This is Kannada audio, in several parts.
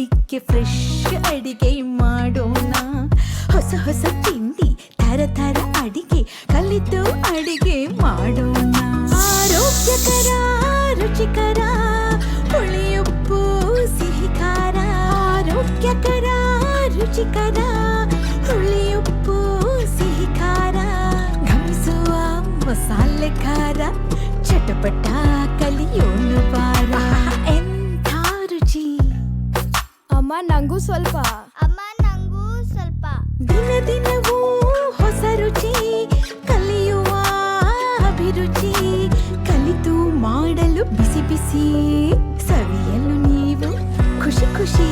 ಬೆಳಿಗ್ಗೆ ಫ್ರೆಶ್ ಅಡಿಗೆ ಮಾಡೋಣ. ಹೊಸ ಹೊಸ ತಿಂಡಿ ತರ ತರ ಅಡಿಗೆ, ಕಲಿತು ಅಡಿಗೆ ಮಾಡೋಣ. ಆರೋಗ್ಯಕರ, ರುಚಿಕರ, ಹುಳಿಯುಪ್ಪು ಸಿಹಿ ಖಾರ ಆರೋಗ್ಯಕರ, ರುಚಿಕರ, ಹುಳಿಯುಪ್ಪು ಸಿಹಿ ಖಾರ ಘಮಿಸುವ ಮಸಾಲೆ ಖಾರ, ಚಟಪಟ ಕಲಿಯೋಣ. ಅಮ್ಮ ನಂಗೂ ಸ್ವಲ್ಪ ಅಮ್ಮ ನಂಗೂ ಸ್ವಲ್ಪ ದಿನ ದಿನವೂ ಹೊಸ ರುಚಿ ಕಲಿಯುವ ಅಭಿರುಚಿ ಕಲಿತು ಮಾಡಲು ಬಿಸಿ ಬಿಸಿ ಸವಿಯಲು ನೀವು ಖುಷಿ ಖುಷಿ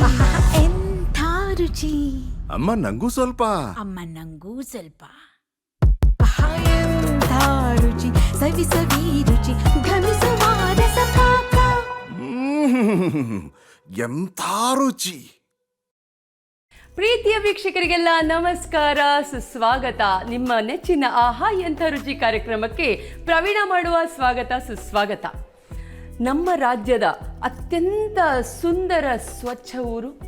ಎಂಥ ರುಚಿ ಅಮ್ಮ ನಂಗೂ ಸ್ವಲ್ಪ ಅಮ್ಮ ನಂಗೂ ಸ್ವಲ್ಪ ಎಂಥ ರುಚಿ ಸವಿ ಸವಿ ರುಚಿ ಘಮಿಸುವ ರಸಪಾಕ ಮ್ಮ್. ಎಂಥ ರುಚಿ ಪ್ರೀತಿಯ ವೀಕ್ಷಕರಿಗೆಲ್ಲ ನಮಸ್ಕಾರ, ಸುಸ್ವಾಗತ. ನಿಮ್ಮ ನೆಚ್ಚಿನ ಆಹಾ ಎಂಥ ರುಚಿ ಕಾರ್ಯಕ್ರಮಕ್ಕೆ ಪ್ರವೀಣ ಮಾಡುವ ಸ್ವಾಗತ, ಸುಸ್ವಾಗತ. ನಮ್ಮ ರಾಜ್ಯದ ಅತ್ಯಂತ ಸುಂದರ ಸ್ವಚ್ಛ ಊರು,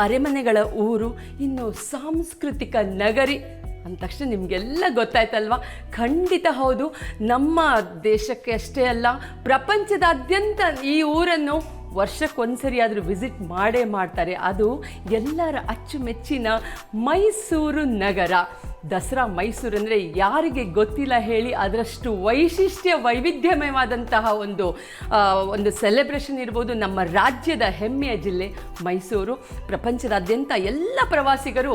ಅರೆಮನೆಗಳ ಊರು, ಇನ್ನು ಸಾಂಸ್ಕೃತಿಕ ನಗರಿ ಅಂದ ತಕ್ಷಣ ನಿಮಗೆಲ್ಲ ಗೊತ್ತಾಯ್ತಲ್ವಾ? ಖಂಡಿತ ಹೌದು. ನಮ್ಮ ದೇಶಕ್ಕೆ ಅಷ್ಟೇ ಅಲ್ಲ, ಪ್ರಪಂಚದಾದ್ಯಂತ ಈ ಊರನ್ನು ವರ್ಷಕ್ಕೊಂದ್ಸರಿ ಆದರೂ ವಿಸಿಟ್ ಮಾಡೇ ಮಾಡ್ತಾರೆ. ಅದು ಎಲ್ಲರ ಅಚ್ಚುಮೆಚ್ಚಿನ ಮೈಸೂರು ನಗರ. ದಸರಾ ಮೈಸೂರು ಅಂದರೆ ಯಾರಿಗೆ ಗೊತ್ತಿಲ್ಲ ಹೇಳಿ ಅದರಷ್ಟು ವೈಶಿಷ್ಟ್ಯ ವೈವಿಧ್ಯಮಯವಾದಂತಹ ಒಂದು ಒಂದು ಸೆಲೆಬ್ರೇಷನ್ ಇರ್ಬೋದು ನಮ್ಮ ರಾಜ್ಯದ ಹೆಮ್ಮೆಯ ಜಿಲ್ಲೆ ಮೈಸೂರು. ಪ್ರಪಂಚದಾದ್ಯಂತ ಎಲ್ಲ ಪ್ರವಾಸಿಗರು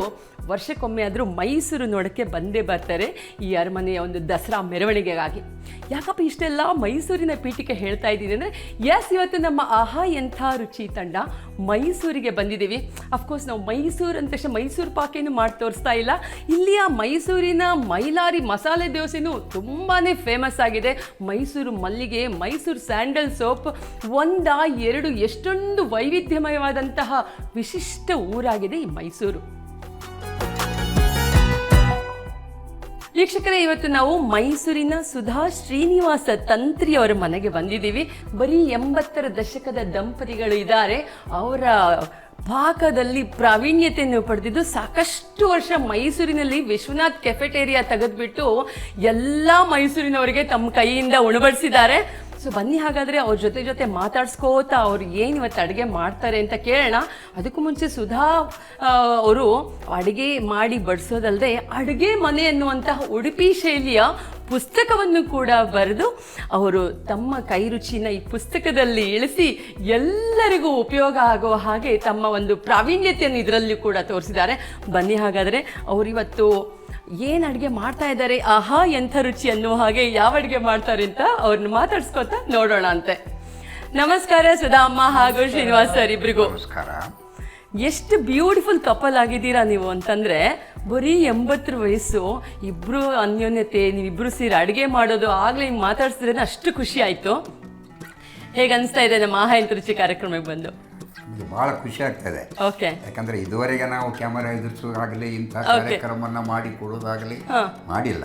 ವರ್ಷಕ್ಕೊಮ್ಮೆ ಆದರೂ ಮೈಸೂರು ನೋಡೋಕ್ಕೆ ಬಂದೇ ಬರ್ತಾರೆ ಈ ಅರಮನೆಯ ಒಂದು ದಸರಾ ಮೆರವಣಿಗೆಗಾಗಿ. ಯಾಕಪ್ಪ ಇಷ್ಟೆಲ್ಲ ಮೈಸೂರಿನ ಪೀಠಿಕೆ ಹೇಳ್ತಾ ಇದ್ದೀನಿ ಅಂದರೆ ಎಸ್ ಇವತ್ತು ನಮ್ಮ ಆಹಾ ಎಂಥ ರುಚಿ ತಂಡ ಮೈಸೂರಿಗೆ ಬಂದಿದ್ದೀವಿ. ಅಫ್ಕೋರ್ಸ್ ನಾವು ಮೈಸೂರು ಅಂತ ತಕ್ಷಣ ಮೈಸೂರು ಪಾಕೇನು ಮಾಡಿ ತೋರಿಸ್ತಾ ಇಲ್ಲ. ಇಲ್ಲಿಯ ಮೈಸೂರಿನ ಮೈಲಾರಿ ಮಸಾಲೆ ದೋಸೆನೂ ತುಂಬಾ ಫೇಮಸ್ ಆಗಿದೆ. ಮೈಸೂರು ಮಲ್ಲಿಗೆ, ಮೈಸೂರು ಸ್ಯಾಂಡಲ್ ಸೋಪ್, ಒಂದ ಎರಡು ಎಷ್ಟೊಂದು ವೈವಿಧ್ಯಮಯವಾದಂತಹ ವಿಶಿಷ್ಟ ಊರಾಗಿದೆ ಈ ಮೈಸೂರು. ವೀಕ್ಷಕರೇ, ಇವತ್ತು ನಾವು ಮೈಸೂರಿನ ಸುಧಾ ಶ್ರೀನಿವಾಸ ತಂತ್ರಿ ಅವರ ಮನೆಗೆ ಬಂದಿದ್ದೀವಿ. ಬರೀ ಎಂಬತ್ತರ ದಶಕದ ದಂಪತಿಗಳು ಇದ್ದಾರೆ. ಅವರ ಪಾಕದಲ್ಲಿ ಪ್ರಾವೀಣ್ಯತೆಯನ್ನು ಪಡೆದಿದ್ದು ಸಾಕಷ್ಟು ವರ್ಷ ಮೈಸೂರಿನಲ್ಲಿ ವಿಶ್ವನಾಥ್ ಕೆಫೆಟೇರಿಯಾ ತೆಗೆದ್ಬಿಟ್ಟು ಎಲ್ಲ ಮೈಸೂರಿನವರಿಗೆ ತಮ್ಮ ಕೈಯಿಂದ ಉಣಬಡಿಸಿದ್ದಾರೆ. ಸೊ ಬನ್ನಿ, ಹಾಗಾದ್ರೆ ಅವ್ರ ಜೊತೆ ಜೊತೆ ಮಾತಾಡ್ಸ್ಕೋತಾ ಅವ್ರು ಏನು ಇವತ್ತು ಅಡುಗೆ ಮಾಡ್ತಾರೆ ಅಂತ ಕೇಳೋಣ. ಅದಕ್ಕೂ ಮುಂಚೆ ಸುಧಾ ಅವರು ಅಡುಗೆ ಮಾಡಿ ಬಡಿಸೋದಲ್ಲದೆ ಅಡುಗೆ ಮನೆ ಅನ್ನುವಂತಹ ಉಡುಪಿ ಶೈಲಿಯ ಪುಸ್ತಕವನ್ನು ಕೂಡ ಬರೆದು ಅವರು ತಮ್ಮ ಕೈರುಚಿನ ಈ ಪುಸ್ತಕದಲ್ಲಿ ಇಳಿಸಿ ಎಲ್ಲರಿಗೂ ಉಪಯೋಗ ಆಗುವ ಹಾಗೆ ತಮ್ಮ ಒಂದು ಪ್ರಾವೀಣ್ಯತೆಯನ್ನು ಇದರಲ್ಲಿ ಕೂಡ ತೋರಿಸಿದ್ದಾರೆ. ಬನ್ನಿ, ಹಾಗಾದರೆ ಅವರಿವತ್ತು ಏನು ಅಡುಗೆ ಮಾಡ್ತಾ ಇದ್ದಾರೆ? ಆಹಾ ಎಂಥ ರುಚಿ ಅನ್ನುವ ಹಾಗೆ ಯಾವ ಅಡುಗೆ ಮಾಡ್ತಾರೆ ಅಂತ ಅವ್ರನ್ನ ಮಾತಾಡ್ಸ್ಕೊತಾ ನೋಡೋಣ ಅಂತೆ. ನಮಸ್ಕಾರ ಸುಧಾಮ್ಮ ಹಾಗೂ ಶ್ರೀನಿವಾಸ್ ಸರ್ ಇಬ್ರಿಗೂ. ನಮಸ್ಕಾರ. ಎಷ್ಟು ಬ್ಯೂಟಿಫುಲ್ ಕಪಲ್ ಆಗಿದ್ದೀರಾ ನೀವು ಅಂತಂದ್ರೆ ಬರೀ ಎಂಬತ್ತರ ವಯಸ್ಸು ಇಬ್ರು ಅನ್ಯೋನ್ಯತೆ ನೀವಿಬ್ಬರು ಸೇರಿ ಅಡುಗೆ ಮಾಡೋದು ಆಗಲೇ ಹಿಂಗೆ ಮಾತಾಡ್ಸಿದ್ರೆ ಅಷ್ಟು ಖುಷಿ ಆಯ್ತು. ಹೇಗೆ ಅನಿಸ್ತಾ ಇದೆ ನಮ್ಮ ಆಹಾ ರುಚಿ ಕಾರ್ಯಕ್ರಮಕ್ಕೆ ಬಂದು? ಇದು ಬಹಳ ಖುಷಿ ಆಗ್ತದೆ. ಓಕೆ ಯಾಕಂದ್ರೆ ಇದುವರೆಗೆ ನಾವು ಕ್ಯಾಮರಾ ಎದುರಿಸೋದಾಗಲಿ ಇಂಥ ಕಾರ್ಯಕ್ರಮವನ್ನ ಮಾಡಿ ಕೊಡೋದಾಗಲಿ ಮಾಡಿಲ್ಲ.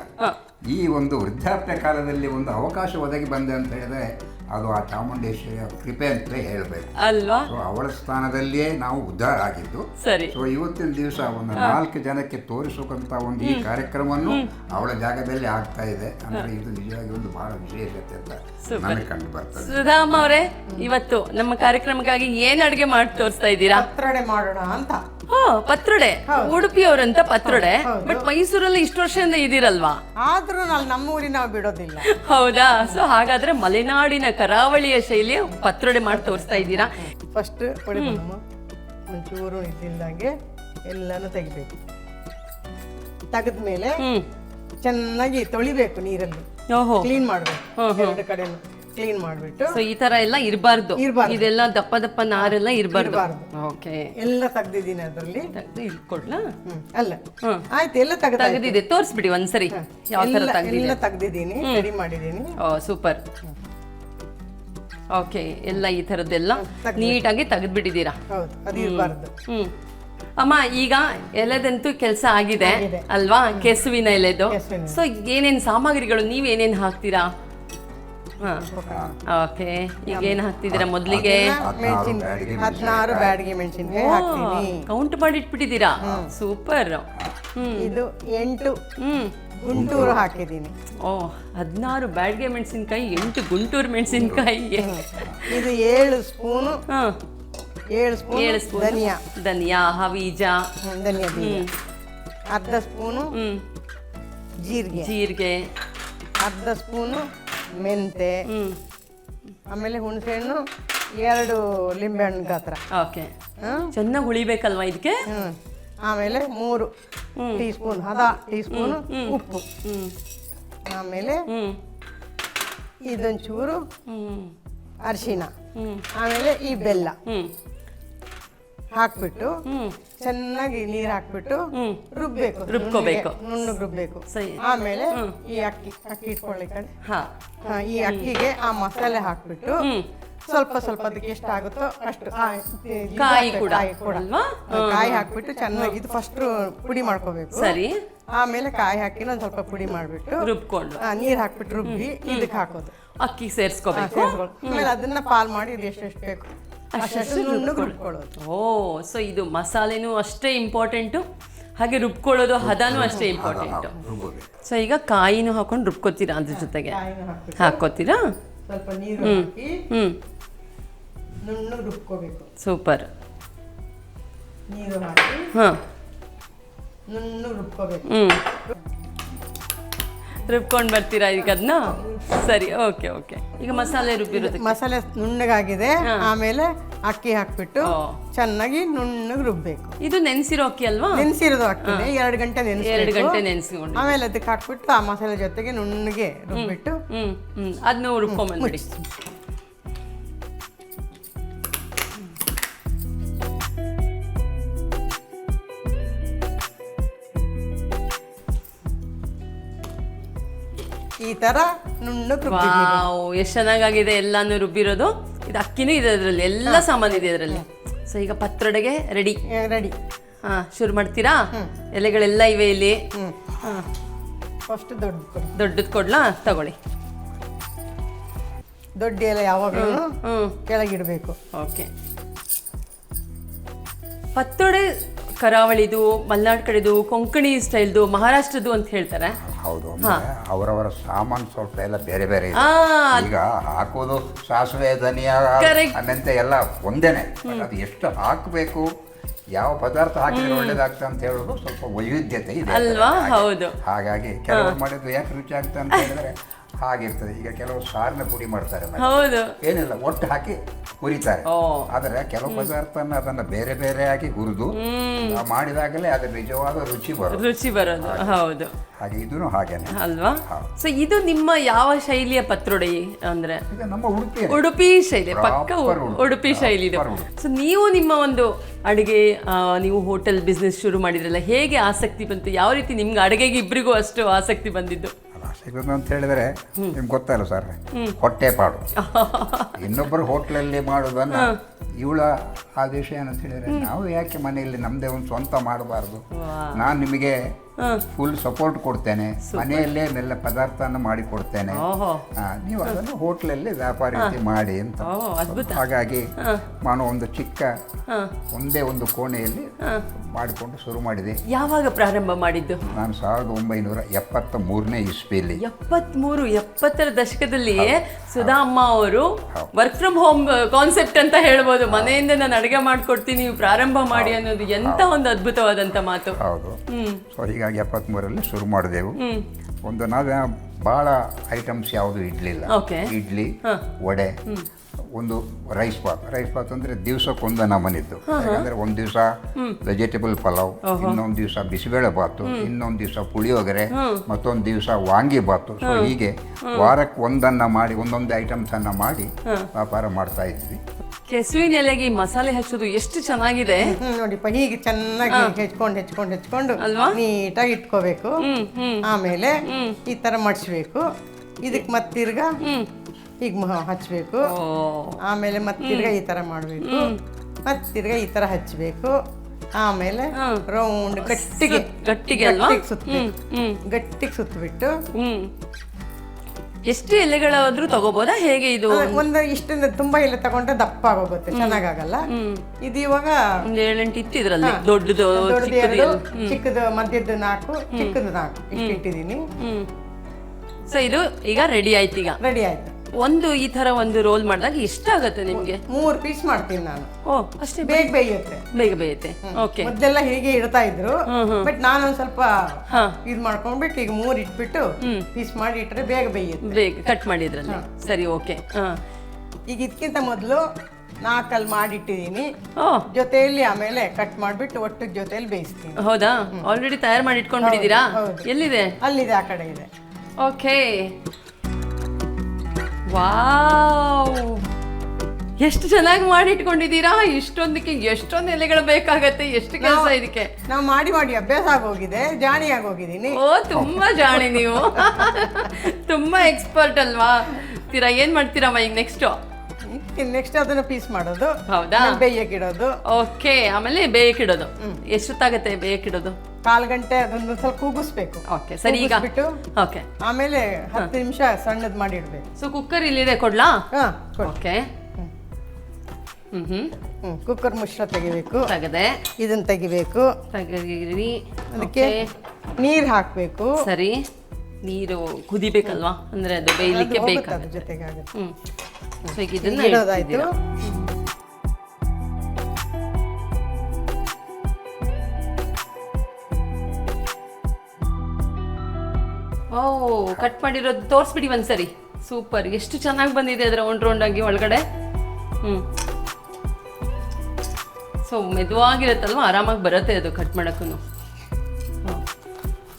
ಈ ಒಂದು ವೃದ್ಧಾಪ್ಯ ಕಾಲದಲ್ಲಿ ಒಂದು ಅವಕಾಶ ಒದಗಿ ಬಂದೆ ಅಂತ ಹೇಳಿದ್ರೆ ಅದು ಆ ಚಾಮುಂಡೇಶ್ವರಿಯ ಕೃಪೆ ಅಂತಲೇ ಹೇಳಬೇಕು. ಅಲ್ವಾ? ಸೊ ಅವಳ ಸ್ಥಾನದಲ್ಲಿಯೇ ನಾವು ಉದ್ಧಾರ ಆಗಿದ್ದು ಸರಿ. ಸೊ ಇವತ್ತಿನ ದಿವಸ ಒಂದು ನಾಲ್ಕು ಜನಕ್ಕೆ ತೋರಿಸುವಂತ ಒಂದು ಈ ಕಾರ್ಯಕ್ರಮವನ್ನು ಅವಳ ಜಾಗದಲ್ಲಿ ಆಗ್ತಾ ಇದೆ. ಅಂದ್ರೆ ಇದು ನಿಜವಾಗಿ ಒಂದು ಬಹಳ ವಿಶೇಷತೆ ಅಂತ ನನಗೆ ಕಂಡು ಬರ್ತದೆ. ಸುಧಾಮ್ ಅವರೇ ಇವತ್ತು ನಮ್ಮ ಕಾರ್ಯಕ್ರಮಕ್ಕಾಗಿ ಏನ್ ಅಡುಗೆ ಮಾಡಿ ತೋರಿಸ್ತಾ ಇದ್ದೀರಾ? ಮಾಡೋಣ ಅಂತ. ಓ ಪತ್ರೊಡೆ. ಉಡುಪಿಯವರಂತ ಪತ್ರೊಡೆ. ಬಟ್ ಮೈಸೂರಲ್ಲಿ ಇಷ್ಟು ವರ್ಷದಿಂದ ಇದಿರಲ್ವಾ ಆದ್ರೂ ನಾವು ನಮ್ಮೂರಿ ನಾವು ಬಿಡೋದಿಲ್ಲ. ಹೌದಾ? ಸೊ ಹಾಗಾದ್ರೆ ಮಲೆನಾಡಿನ ಕರಾವಳಿಯ ಶೈಲಿಯ ಪತ್ರೊಡೆ ಮಾಡಿ ತೋರಿಸ್ತಾ ಇದ್ದೀರಾ? ಫಸ್ಟ್ ಒಂಚೂರು ಇದ್ದಿಲ್ದಂಗೆ ಎಲ್ಲಾನು ತೆಗಿಬೇಕು. ತೆಗೆದ್ಮೇಲೆ ಮೇಲೆ ಚೆನ್ನಾಗಿ ತೊಳಿಬೇಕು ನೀರಲ್ಲಿ. ಕ್ಲೀನ್ ಮಾಡ್ಬೇಕು. ಎರಡು ಕಡೆನು. ಕ್ಲೀನ್ ಮಾಡ್ಬಿಟ್ಟು ಸೊ ಈ ತರ ಎಲ್ಲ ಇರಬಾರ್ದು. ಇರ್ಬಾರ್ದು. ಇದೆಲ್ಲ ದಪ್ಪ ದಪ್ಪ ನಾರೆಲ್ಲ ಇರಬಾರ್ದು. ಇರ್ಬಾರ್ದು. ಓಕೆ ಎಲ್ಲ ತೆಗ್ದಿದ್ದೀನಿ ಅದರಲ್ಲಿ. ತೆಗ್ದು ಕೊಡ್ಲಾ ಅಲ್ಲ. ಹ್ಮ್. ಆಯ್ತು ಎಲ್ಲ ತೆಗ್ದ ತೆಗೆದಿದೆ ತೋರಿಸ್ಬಿಡಿ ಒಂದ್ಸರಿ. ಯಾವ ತರ ಎಲ್ಲ ತೆಗ್ದಿದೆ? ಎಲ್ಲ ತೆಗ್ದಿದ್ದೀನಿ. ರೆಡಿ ಮಾಡಿದ್ದೀನಿ. ಓ ಸೂಪರ್ ಓಕೆ ಎಲ್ಲ ಈ ಥರದ್ದೆಲ್ಲ ನೀಟಾಗಿ ತೆಗೆದ್ಬಿಟ್ಟಿದ್ದೀರಾ? ಹೌದು ಅದು ಇರಬಾರ್ದು. ಹ್ಮ್ ಅಮ್ಮ ಈಗ ಎಲೆದಂತೂ ಕೆಲಸ ಆಗಿದೆ ಅಲ್ವಾ? ಕೆಸುವಿನ ಎಲೆದು. ಕೆಸುವಿನ ಸೊ ಏನೇನ್ ಸಾಮಗ್ರಿಗಳು ನೀವೇನೇನ್ ಹಾಕ್ತೀರಾ? ಓಕೆ. ಈಗ ಏನು ಹಾಕ್ತಿದ್ದೀರಾ ಮೊದಲಿಗೆ? ಹದಿನಾರು ಬ್ಯಾಡಗಿ ಮೆಣಸಿನ್ಕಾಯಿ. ಹಾಕ್ತೀನಿ. ಕೌಂಟ್ ಮಾಡಿ ಇಟ್ಬಿಟ್ಟಿದ್ದೀರಾ ಸೂಪರ್. ಇದು ಎಂಟು ಗುಂಟೂರು ಹಾಕಿದ್ದೀನಿ. ಓ ಹದಿನಾರು ಬ್ಯಾಡ್ಗೆ ಮೆಣಸಿನ್ಕಾಯಿ ಎಂಟು ಗುಂಟೂರು ಮೆಣಸಿನ್ಕಾಯಿ. ಇದು ಏಳು ಸ್ಪೂನು. ಹಾಂ. ಏಳು ಸ್ಪೂನ್ ಏಳು ಸ್ಪೂನ್ ಧನಿಯಾ. ಧನಿಯಾ ಹವೀಜ. ಹ್ಮ್, ಧನಿಯಾ ಬೀಜ ಅರ್ಧ ಸ್ಪೂನು ಹ್ಮ್. ಜೀರಿಗೆ. ಜೀರಿಗೆ. ಅರ್ಧ ಸ್ಪೂನು ಮೆಂತೆ ಆಮೇಲೆ ಆಮೇಲೆ ಹುಣಸೆಹಣ್ಣು ಎರಡು ಲಿಂಬೆಹಣ್ಣು ಗಾತ್ರ. ಓಕೆ? ಚೆನ್ನಾಗಿ ಹುಳಿಬೇಕಲ್ವಾ ಇದಕ್ಕೆ ಆಮೇಲೆ ಮೂರು ಟೀ ಸ್ಪೂನ್ ಹದ ಟೀ ಸ್ಪೂನು ಉಪ್ಪು. ಆಮೇಲೆ ಇದೊಂಚೂರು ಅರಿಶಿನ ಆಮೇಲೆ ಈ ಬೆಲ್ಲ. ಹಾಕ್ಬಿಟ್ಟು ಚೆನ್ನಾಗಿ ನೀರ್ ಹಾಕ್ಬಿಟ್ಟು. ರುಬ್ಬೇಕು. ರುಬ್ಕೋಬೇಕು. ನುಣ್ಣಗೆ ರುಬ್ಬೇಕು. ಆಮೇಲೆ ಈ ಅಕ್ಕಿ ಅಕ್ಕಿ ಇಟ್ಕೊಳ್ಳಿ ಈ ಕಡೆ. ಈ ಅಕ್ಕಿಗೆ ಆ ಮಸಾಲೆ ಹಾಕ್ಬಿಟ್ಟು ಸ್ವಲ್ಪ ಸ್ವಲ್ಪ ಅದಕ್ಕೆ ಎಷ್ಟಾಗುತ್ತೋ ಅಷ್ಟು ಆ, ಕಾಯಿ ಕೂಡ, ಕಾಯಿ ಹಾಕ್ಬಿಟ್ಟು ಚೆನ್ನಾಗಿ ಇದು ಫಸ್ಟ್ ಪುಡಿ ಮಾಡ್ಕೋಬೇಕು. ಸರಿ. ಆಮೇಲೆ ಕಾಯಿ ಹಾಕಿ ಒಂದು ಸ್ವಲ್ಪ ಪುಡಿ ಮಾಡ್ಬಿಟ್ಟು ರುಬ್ಕೊಂಡು. ನೀರು ಹಾಕ್ಬಿಟ್ಟು ರುಬ್ಬಿ ಇದಕ್ಕೆ ಹಾಕೋದು. ಅಕ್ಕಿ ಸೇರಿಸ್ಕೋಬೇಕು. ಆಮೇಲೆ ಅದನ್ನ ಪಾಲ್ ಮಾಡಿ ಇದು ಎಷ್ಟೆಷ್ಟು ಬೇಕು. ಅಷ್ಟು ನುಣ್ಣಗೆ ರುಬ್ಕೊಳ್ಳೋದು. ಓ ಸೊ ಇದು ಮಸಾಲೆನೂ ಅಷ್ಟೇ ಇಂಪಾರ್ಟೆಂಟು ಹಾಗೆ ರುಬ್ಕೊಳ್ಳೋದು ಹದನೂ ಅಷ್ಟೇ ಇಂಪಾರ್ಟೆಂಟು ಸೊ ಈಗ ಕಾಯಿನೂ ಹಾಕೊಂಡು ರುಬ್ಕೋತೀರಾ ಅದ್ರ ಜೊತೆಗೆ? ಹಾಕೋತೀರಾ ಸ್ವಲ್ಪ ನೀರು ಹಾಕಿ ಹ್ಞೂ ನುಣ್ಣಗೆ ರುಬ್ಕೋಬೇಕು. ಸೂಪರ್ ನೀರು ಹಾಕಿ ಹಾಂ. ನುಣ್ಣಗೆ ರುಬ್ಕೋಬೇಕು. ಹ್ಞೂ ರುಬ್ಕೊಂಡು ಬರ್ತೀರಾ ಈಗ ಅದನ್ನ ಸರಿ ಓಕೆ ಓಕೆ. ಈಗ ಮಸಾಲೆ ರುಬ್ಬಿರೋದು ಮಸಾಲೆ ನುಣ್ಣಗಾಗಿದೆ. ಆಮೇಲೆ ಅಕ್ಕಿ ಹಾಕ್ಬಿಟ್ಟು ಚೆನ್ನಾಗಿ ನುಣ್ಣಗೆ ರುಬ್ಬೇಕು. ಇದು ನೆನೆಸಿರೋ ಅಕ್ಕಿ ಅಲ್ವಾ? ನೆನೆಸಿರೋದು ಅಕ್ಕಿ. ಎರಡು ಗಂಟೆ ನೆನ್ಸಿ ಎರಡು ಗಂಟೆ ನೆನೆಸ್ಕೊಂಡು. ಆಮೇಲೆ ಅದಕ್ಕೆ ಹಾಕ್ಬಿಟ್ಟು ಆ ಮಸಾಲೆ ಜೊತೆಗೆ ನುಣ್ಣಗೆ ರುಬ್ಬಿಟ್ಟು ಅದನ್ನ ರುಬ್ಕೊಂಬಂದ್ಬಿಡಿ ಈ ತರ ನುಣ್ಣು ನಾವು ವಾವ್ ಎಷ್ಟು ಚೆನ್ನಾಗಾಗಿದೆ ಎಲ್ಲಾನು ರುಬ್ಬಿರೋದು? ಇದು ಅಕ್ಕಿನೂ ಇದೆ ಅದರಲ್ಲಿ ಎಲ್ಲ ಸಾಮಾನು ಇದೆ ಅದರಲ್ಲಿ. ಸೊ ಈಗ ಪತ್ರೊಡೆಗೆ ರೆಡಿ ರೆಡಿ ಹಾಂ ಶುರು ಮಾಡ್ತೀರಾ? ಎಲೆಗಳೆಲ್ಲ ಇವೆ ಇಲ್ಲಿ. ಹಾಂ. ಫಸ್ಟ್ ದೊಡ್ಡ. ದೊಡ್ಡದು ಕೊಡ್ಲಾ? ತಗೊಳ್ಳಿ. ದೊಡ್ಡ ಎಲೆ ಯಾವಾಗಲೂ ಕೆಳಗಿಡಬೇಕು. ಓಕೆ ಪತ್ರೊಡೆ ಕರಾವಳಿದು ಮಲೆನಾಡು ಕಡೆದು ಕೊಂಕಣಿ ಸ್ಟೈಲ್ದು ಮಹಾರಾಷ್ಟ್ರದ್ದು ಅಂತ ಹೇಳ್ತಾರೆ ಹೌದು ಅವರವರ ಸಾಮಾನು ಸ್ವಲ್ಪ ಎಲ್ಲ ಬೇರೆ ಬೇರೆ ಇದೆ. ಈಗ ಹಾಕೋದು ಸಾಸಿವೆ ಧನಿಯಾ Correct. ಮೆಂತೆ ಎಲ್ಲ ಒಂದೇನೆ ಬಟ್ ಅದು ಎಷ್ಟು ಹಾಕಬೇಕು ಯಾವ ಪದಾರ್ಥ ಹಾಕಿದ್ರೆ ಒಳ್ಳೇದಾಗ್ತದೆ ಅಂತ ಹೇಳೋದು ಸ್ವಲ್ಪ ವೈವಿಧ್ಯತೆ ಇದೆ ಅಲ್ವಾ? ಹೌದು. ಹಾಗಾಗಿ ಕೆಲವರು ಮಾಡಿದ್ದು ಯಾಕೆ ರುಚಿ ಆಗ್ತದೆ ಅಂತ ಹೇಳಿದ್ರೆ ಹಾಗಿರ್ತದೆ ಈಗ ಕೆಲವು ಸಾರಿನ ಪುಡಿ ಮಾಡ್ತಾರೆ ಹೌದು. ಏನಿಲ್ಲ ಒಟ್ಟು ಹಾಕಿ ಹುರಿತಾರೆ. ಆದರೆ ಕೆಲವು ಪದಾರ್ಥನ ಅದನ್ನ ಬೇರೆ ಬೇರೆ ಹಾಕಿ ಹುರಿದು ಮಾಡಿದಾಗಲೇ ಅದ್ರ ನಿಜವಾದ ರುಚಿ ಬರೋದು. ರುಚಿ ಬರೋದು. ಹೌದು. ಹಾಗೆ ಇದೂ ಹಾಗೇನೆ. ಅಲ್ವಾ? ಸೊ ಇದು ನಿಮ್ಮ ಯಾವ ಶೈಲಿಯ ಪತ್ರೊಡೆ ಅಂದ್ರೆ? ನಮ್ಮ ಉಡುಪಿ ಉಡುಪಿ ಶೈಲಿ ಪಕ್ಕ ಉಡುಪಿ. ಶೈಲಿ ಸೊ ನೀವು ನಿಮ್ಮ ಒಂದು ಅಡುಗೆ ನೀವು ಹೋಟೆಲ್ ಬಿಸ್ನೆಸ್ ಶುರು ಮಾಡಿದ್ರಲ್ಲ ಹೇಗೆ ಆಸಕ್ತಿ ಬಂತು? ಯಾವ ರೀತಿ ನಿಮ್ಗೆ ಅಡುಗೆಗೆ ಇಬ್ಬರಿಗೂ ಅಷ್ಟು ಆಸಕ್ತಿ ಬಂದಿದ್ದು? ಸಿಗೋದು ಅಂತ ಹೇಳಿದ್ರೆ ನಿಮ್ಗೆ ಗೊತ್ತಲ್ಲ ಸರ್ ಹೊಟ್ಟೆ ಪಾಡು. ಇನ್ನೊಬ್ಬರು ಹೋಟ್ಲಲ್ಲಿ ಮಾಡೋದನ್ನ ಇವಳ ಆದೇಶ ಏನಂತ ಹೇಳಿದ್ರೆ ನಾವು ಯಾಕೆ ಮನೆಯಲ್ಲಿ ನಮ್ದೇ ಒಂದು ಸ್ವಂತ ಮಾಡಬಾರ್ದು? ನಾನು ನಿಮಗೆ ಫುಲ್ ಸಪೋರ್ಟ್ ಕೊಡ್ತೇನೆ. ಮನೆಯಲ್ಲೇ ಎಲ್ಲ ಪದಾರ್ಥನ ಮಾಡಿ ಕೊಡ್ತೇನೆ. ನೀವು ಅದನ್ನು ಹೋಟ್ಲಲ್ಲಿ ವ್ಯಾಪಾರ ರೀತಿ ಮಾಡಿ ಅಂತ. ಹಾಗಾಗಿ ನಾನು ಒಂದು ಚಿಕ್ಕ ಒಂದೇ ಒಂದು ಕೋಣೆಯಲ್ಲಿ ಮಾಡಿಕೊಂಡು ಶುರು ಮಾಡಿದೆ. ಯಾವಾಗ ಪ್ರಾರಂಭ ಮಾಡಿದ್ದು? ನಾನು ಸಾವಿರದ ಒಂಬೈನೂರ ಎಪ್ಪತ್ತ ಮೂರನೇ ಇಸ್ವಿಯಲ್ಲಿ. ಎಪ್ಪತ್ಮೂರು ಎಪ್ಪತ್ತರ ದಶಕದಲ್ಲಿ ಸುಧಾ ಅಮ್ಮ ಅವರು ವರ್ಕ್ ಫ್ರಮ್ ಹೋಮ್ ಕಾನ್ಸೆಪ್ಟ್ ಅಂತ ಹೇಳ್ಬೋದು. ಮನೆಯಿಂದ ನಾನು ಅಡುಗೆ ಮಾಡಿಕೊಡ್ತೀನಿ ನೀವು ಪ್ರಾರಂಭ ಮಾಡಿ ಅನ್ನೋದು ಎಂತ ಒಂದು ಅದ್ಭುತವಾದಂತ ಮಾತು. ಹೌದು. ಸೊ ಎಪ್ಪತ್ತ್ಮೂರರಲ್ಲಿ ಶುರು ಮಾಡಿದೆವು. ಒಂದು ನಾವು ಭಾಳ ಐಟಮ್ಸ್ ಯಾವುದು ಇಡ್ಲಿಲ್ಲ. ಇಡ್ಲಿ ವಡೆ ಒಂದು ರೈಸ್ ಬಾತ್. ರೈಸ್ ಬಾತ್ ಅಂದ್ರೆ ದಿವಸಕ್ಕೊಂದು ನಮನಿದ್ದು. ಯಾಕಂದರೆ ಒಂದು ದಿವಸ ವೆಜಿಟೇಬಲ್ ಪಲಾವ್ ಇನ್ನೊಂದು ದಿವಸ ಬಿಸಿಬೇಳೆ ಬಾತು ಇನ್ನೊಂದು ದಿವಸ ಪುಳಿಯೋಗರೆ ಮತ್ತೊಂದು ದಿವಸ ವಾಂಗಿ ಬಾತು. ಸೊ ಹೀಗೆ ವಾರಕ್ಕೆ ಒಂದನ್ನ ಮಾಡಿ ಒಂದೊಂದು ಐಟಮ್ಸ್ ಅನ್ನ ಮಾಡಿ ವ್ಯಾಪಾರ ಮಾಡ್ತಾ ಇದ್ವಿ. ಕೆಸುವಿನ ಎಲೆಗೆ ಈ ಮಸಾಲೆ ಹಚ್ಚೋದು ಎಷ್ಟು ಚೆನ್ನಾಗಿದೆ. ನೋಡಿ ನೋಡಿಪ್ಪ ಹೀಗೆ ಚೆನ್ನಾಗಿ ಹೆಚ್ಕೊಂಡು ಹೆಚ್ಕೊಂಡು ಹೆಚ್ಕೊಂಡು ಅಲ್ವಾ? ನೀಟಾಗಿ ಇಟ್ಕೋಬೇಕು. ಆಮೇಲೆ ಈ ತರ ಮಡ್ಸ್ಬೇಕು. ಇದಕ್ಕೆ ಮತ್ತಿರ್ಗ ಈಗ ಹಚ್ಬೇಕು. ಓ. ಆಮೇಲೆ ಮತ್ತಿರ್ಗ ಈ ತರ ಮಾಡಬೇಕು. ಮತ್ತಿರ್ಗ ಈ ತರ ಹಚ್ಚಬೇಕು ಆಮೇಲೆ ರೌಂಡ್ ಗಟ್ಟಿಗೆ ಗಟ್ಟಿಗೆ ಗಟ್ಟಿಗೆ ಹ್ಮ್ ಗಟ್ಟಿಗೆ ಸುತ್ತಬಿಟ್ಟು ಎಷ್ಟು ಎಲೆಗಳಾದ್ರೂ ತಗೋಬೋದಾ? ಹೇಗೆ ಇದು? ಒಂದ್ ಇಷ್ಟೊಂದು ತುಂಬಾ ಎಲೆ ತಗೊಂಡ್ರೆ ದಪ್ಪ ಆಗೋಗುತ್ತೆ ಚೆನ್ನಾಗಾಗಲ್ಲ ಇದು ಇವಾಗ ಒಂದ್ ಏಳೆಂಟು ಇತ್ತು ಇದ್ರಲ್ಲಿ. ದೊಡ್ಡದು ದೊಡ್ಡದು ಚಿಕ್ಕದು ಎರಡು. ಚಿಕ್ಕದು ಮಧ್ಯದ್ದು ನಾಲ್ಕು ಚಿಕ್ಕದು ನಾಲ್ಕು. ಇಷ್ಟು ಇಟ್ಟಿದ್ದೀನಿ. ಸೊ ಇದು ಈಗ ರೆಡಿ ಆಯ್ತು ಈಗ. ರೆಡಿ ಆಯ್ತು. ಒಂದು ಈ ತರ ಒಂದು ರೋಲ್ ಮಾಡಿದಾಗ ಆಗುತ್ತೆ ನಿಮ್ಗೆ? ಮೂರು ಪೀಸ್ ಮಾಡ್ತೀನಿ ನಾನು. ಓ ಅಷ್ಟೇ ಬೇಗ ಬೇಯುತ್ತೆ. ಬೇಗ ಬೇಯುತ್ತೆ. ಓಕೆ ಮೊದಲೆಲ್ಲ ಹೀಗೆ ಇಡ್ತಾ ಇದ್ರು. ಬಟ್ ನಾನು ಒಂದ್ ಸ್ವಲ್ಪ ಇದು ಮಾಡ್ಕೊಂಡ್ಬಿಟ್ಟು ಈಗ ಮೂರ್ ಇಟ್ಬಿಟ್ಟು ಪೀಸ್ ಮಾಡಿ ಇಟ್ರೆ ಬೇಗ ಬೇಯುತ್ತೆ. ಬೇಗ ಕಟ್ ಮಾಡಿದ್ರಲ್ಲಿ. ಸರಿ ಓಕೆ ಹಾ. ಈಗ ಇದಕ್ಕಿಂತ ಮೊದಲು ನಾಲ್ಕಲ್ಲಿ ಮಾಡಿಟ್ಟಿದ್ದೀನಿ. ಜೊತೆಯಲ್ಲಿ ಆಮೇಲೆ ಕಟ್ ಮಾಡಿಬಿಟ್ಟು ಒಟ್ಟು ಜೊತೆಯಲ್ಲಿ ಬೇಯಿಸ್ತೀನಿ. ಹೌದಾ? ಆಲ್ರೆಡಿ ತಯಾರು ಮಾಡಿ ಇಟ್ಕೊಂಡ್ಬಿಟ್ಟಿದ್ದೀರಾ. ಎಲ್ಲಿದೆ? ಅಲ್ಲಿದೆ ಆ ಕಡೆ ಇದೆ. Okay wow. ಎಷ್ಟು ಚೆನ್ನಾಗಿ ಮಾಡಿ ಇಟ್ಕೊಂಡಿದ್ದೀರಾ ಇಷ್ಟೊಂದಕ್ಕೆ ಎಷ್ಟೊಂದು ಎಲೆಗಳು ಬೇಕಾಗತ್ತೆ ಎಷ್ಟು ಕೆಲಸ ಇದಕ್ಕೆ? ನಾವು ಮಾಡಿ ಮಾಡಿ ಅಭ್ಯಾಸ ಆಗೋಗಿದೆ ಜಾಣಿ ಆಗೋಗಿದ್ದೀನಿ ಓ ತುಂಬಾ ಜಾಣಿ ನೀವು. ತುಂಬಾ ಎಕ್ಸ್ಪರ್ಟ್ ಅಲ್ವಾ? ತೀರಾ ಏನ್ ಮಾಡ್ತೀರಮ್ಮ ಈಗ ನೆಕ್ಸ್ಟ್ ನೆಕ್ಸ್ಟ್ ಅದನ್ನು ಪೀಸ್ ಮಾಡೋದು ಹೌದಾ? ಬೇಯಕ್ಕೆ ಇಡೋದು. ಓಕೆ ಆಮೇಲೆ ಬೇಯಕ್ಕೆ ಇಡೋದು. ಎಷ್ಟೊತ್ತಾಗತ್ತೆ ಬೇಯಕ್ಕಿಡೋದು ಕಾಲು ಗಂಟೆ ಅದನ್ನು ಸ್ವಲ್ಪ ಕೂಗಿಸ್ಬೇಕು. ಓಕೆ ಸರಿ ಈಗ. ಕೂಗಿಸ್ಬಿಟ್ಟು ಓಕೆ ಆಮೇಲೆ ಹತ್ತು ನಿಮಿಷ ಸಣ್ಣದ್ ಮಾಡಿ ಇಡ್ಬೇಕು ಸೊ ಕುಕ್ಕರ್ ಇಲ್ಲಿದೆ ಕೊಡ್ಲಾ? ಹಾ ಓಕೆ ಹ್ಮ್. ಹ್ಮ್ ಕುಕ್ಕರ್ ಮಿಶ್ರ ತೆಗಿಬೇಕು. ತೆಗೆದೆ. ಇದನ್ನ ತೆಗಿಬೇಕು. ತೆಗೀರಿ ಅದಕ್ಕೆ ನೀರು ಹಾಕಬೇಕು. ಸರಿ. ನೀರು ಕುದಿಬೇಕಲ್ವಾ? ಅಂದ್ರೆ ಅದು ಬೇಯಲಿಕ್ಕೆ ಬೇಕಾದ ಬೇಕಾಗುತ್ತೆ. ಜೊತೆಗೆ ಹ್ಮ್. ಸೊ ಈಗ ಇದನ್ನ ಇಡೋದಾಯ್ತು ಓ ಕಟ್ ಮಾಡಿರೋದು ತೋರಿಸ್ಬಿಡಿ ಒಂದ್ಸರಿ. ಸೂಪರ್ ಎಷ್ಟು ಚೆನ್ನಾಗಿ ಬಂದಿದೆ ಅದರ ರೌಂಡ್ ರೌಂಡ್ ಆಗಿ ಒಳಗಡೆ. ಹ್ಮ್. ಸೊ ಮೆದುವಾಗಿರುತ್ತಲ್ವ? ಆರಾಮಾಗಿ ಬರುತ್ತೆ ಅದು ಕಟ್ ಮಾಡೋಕ್ಕೂ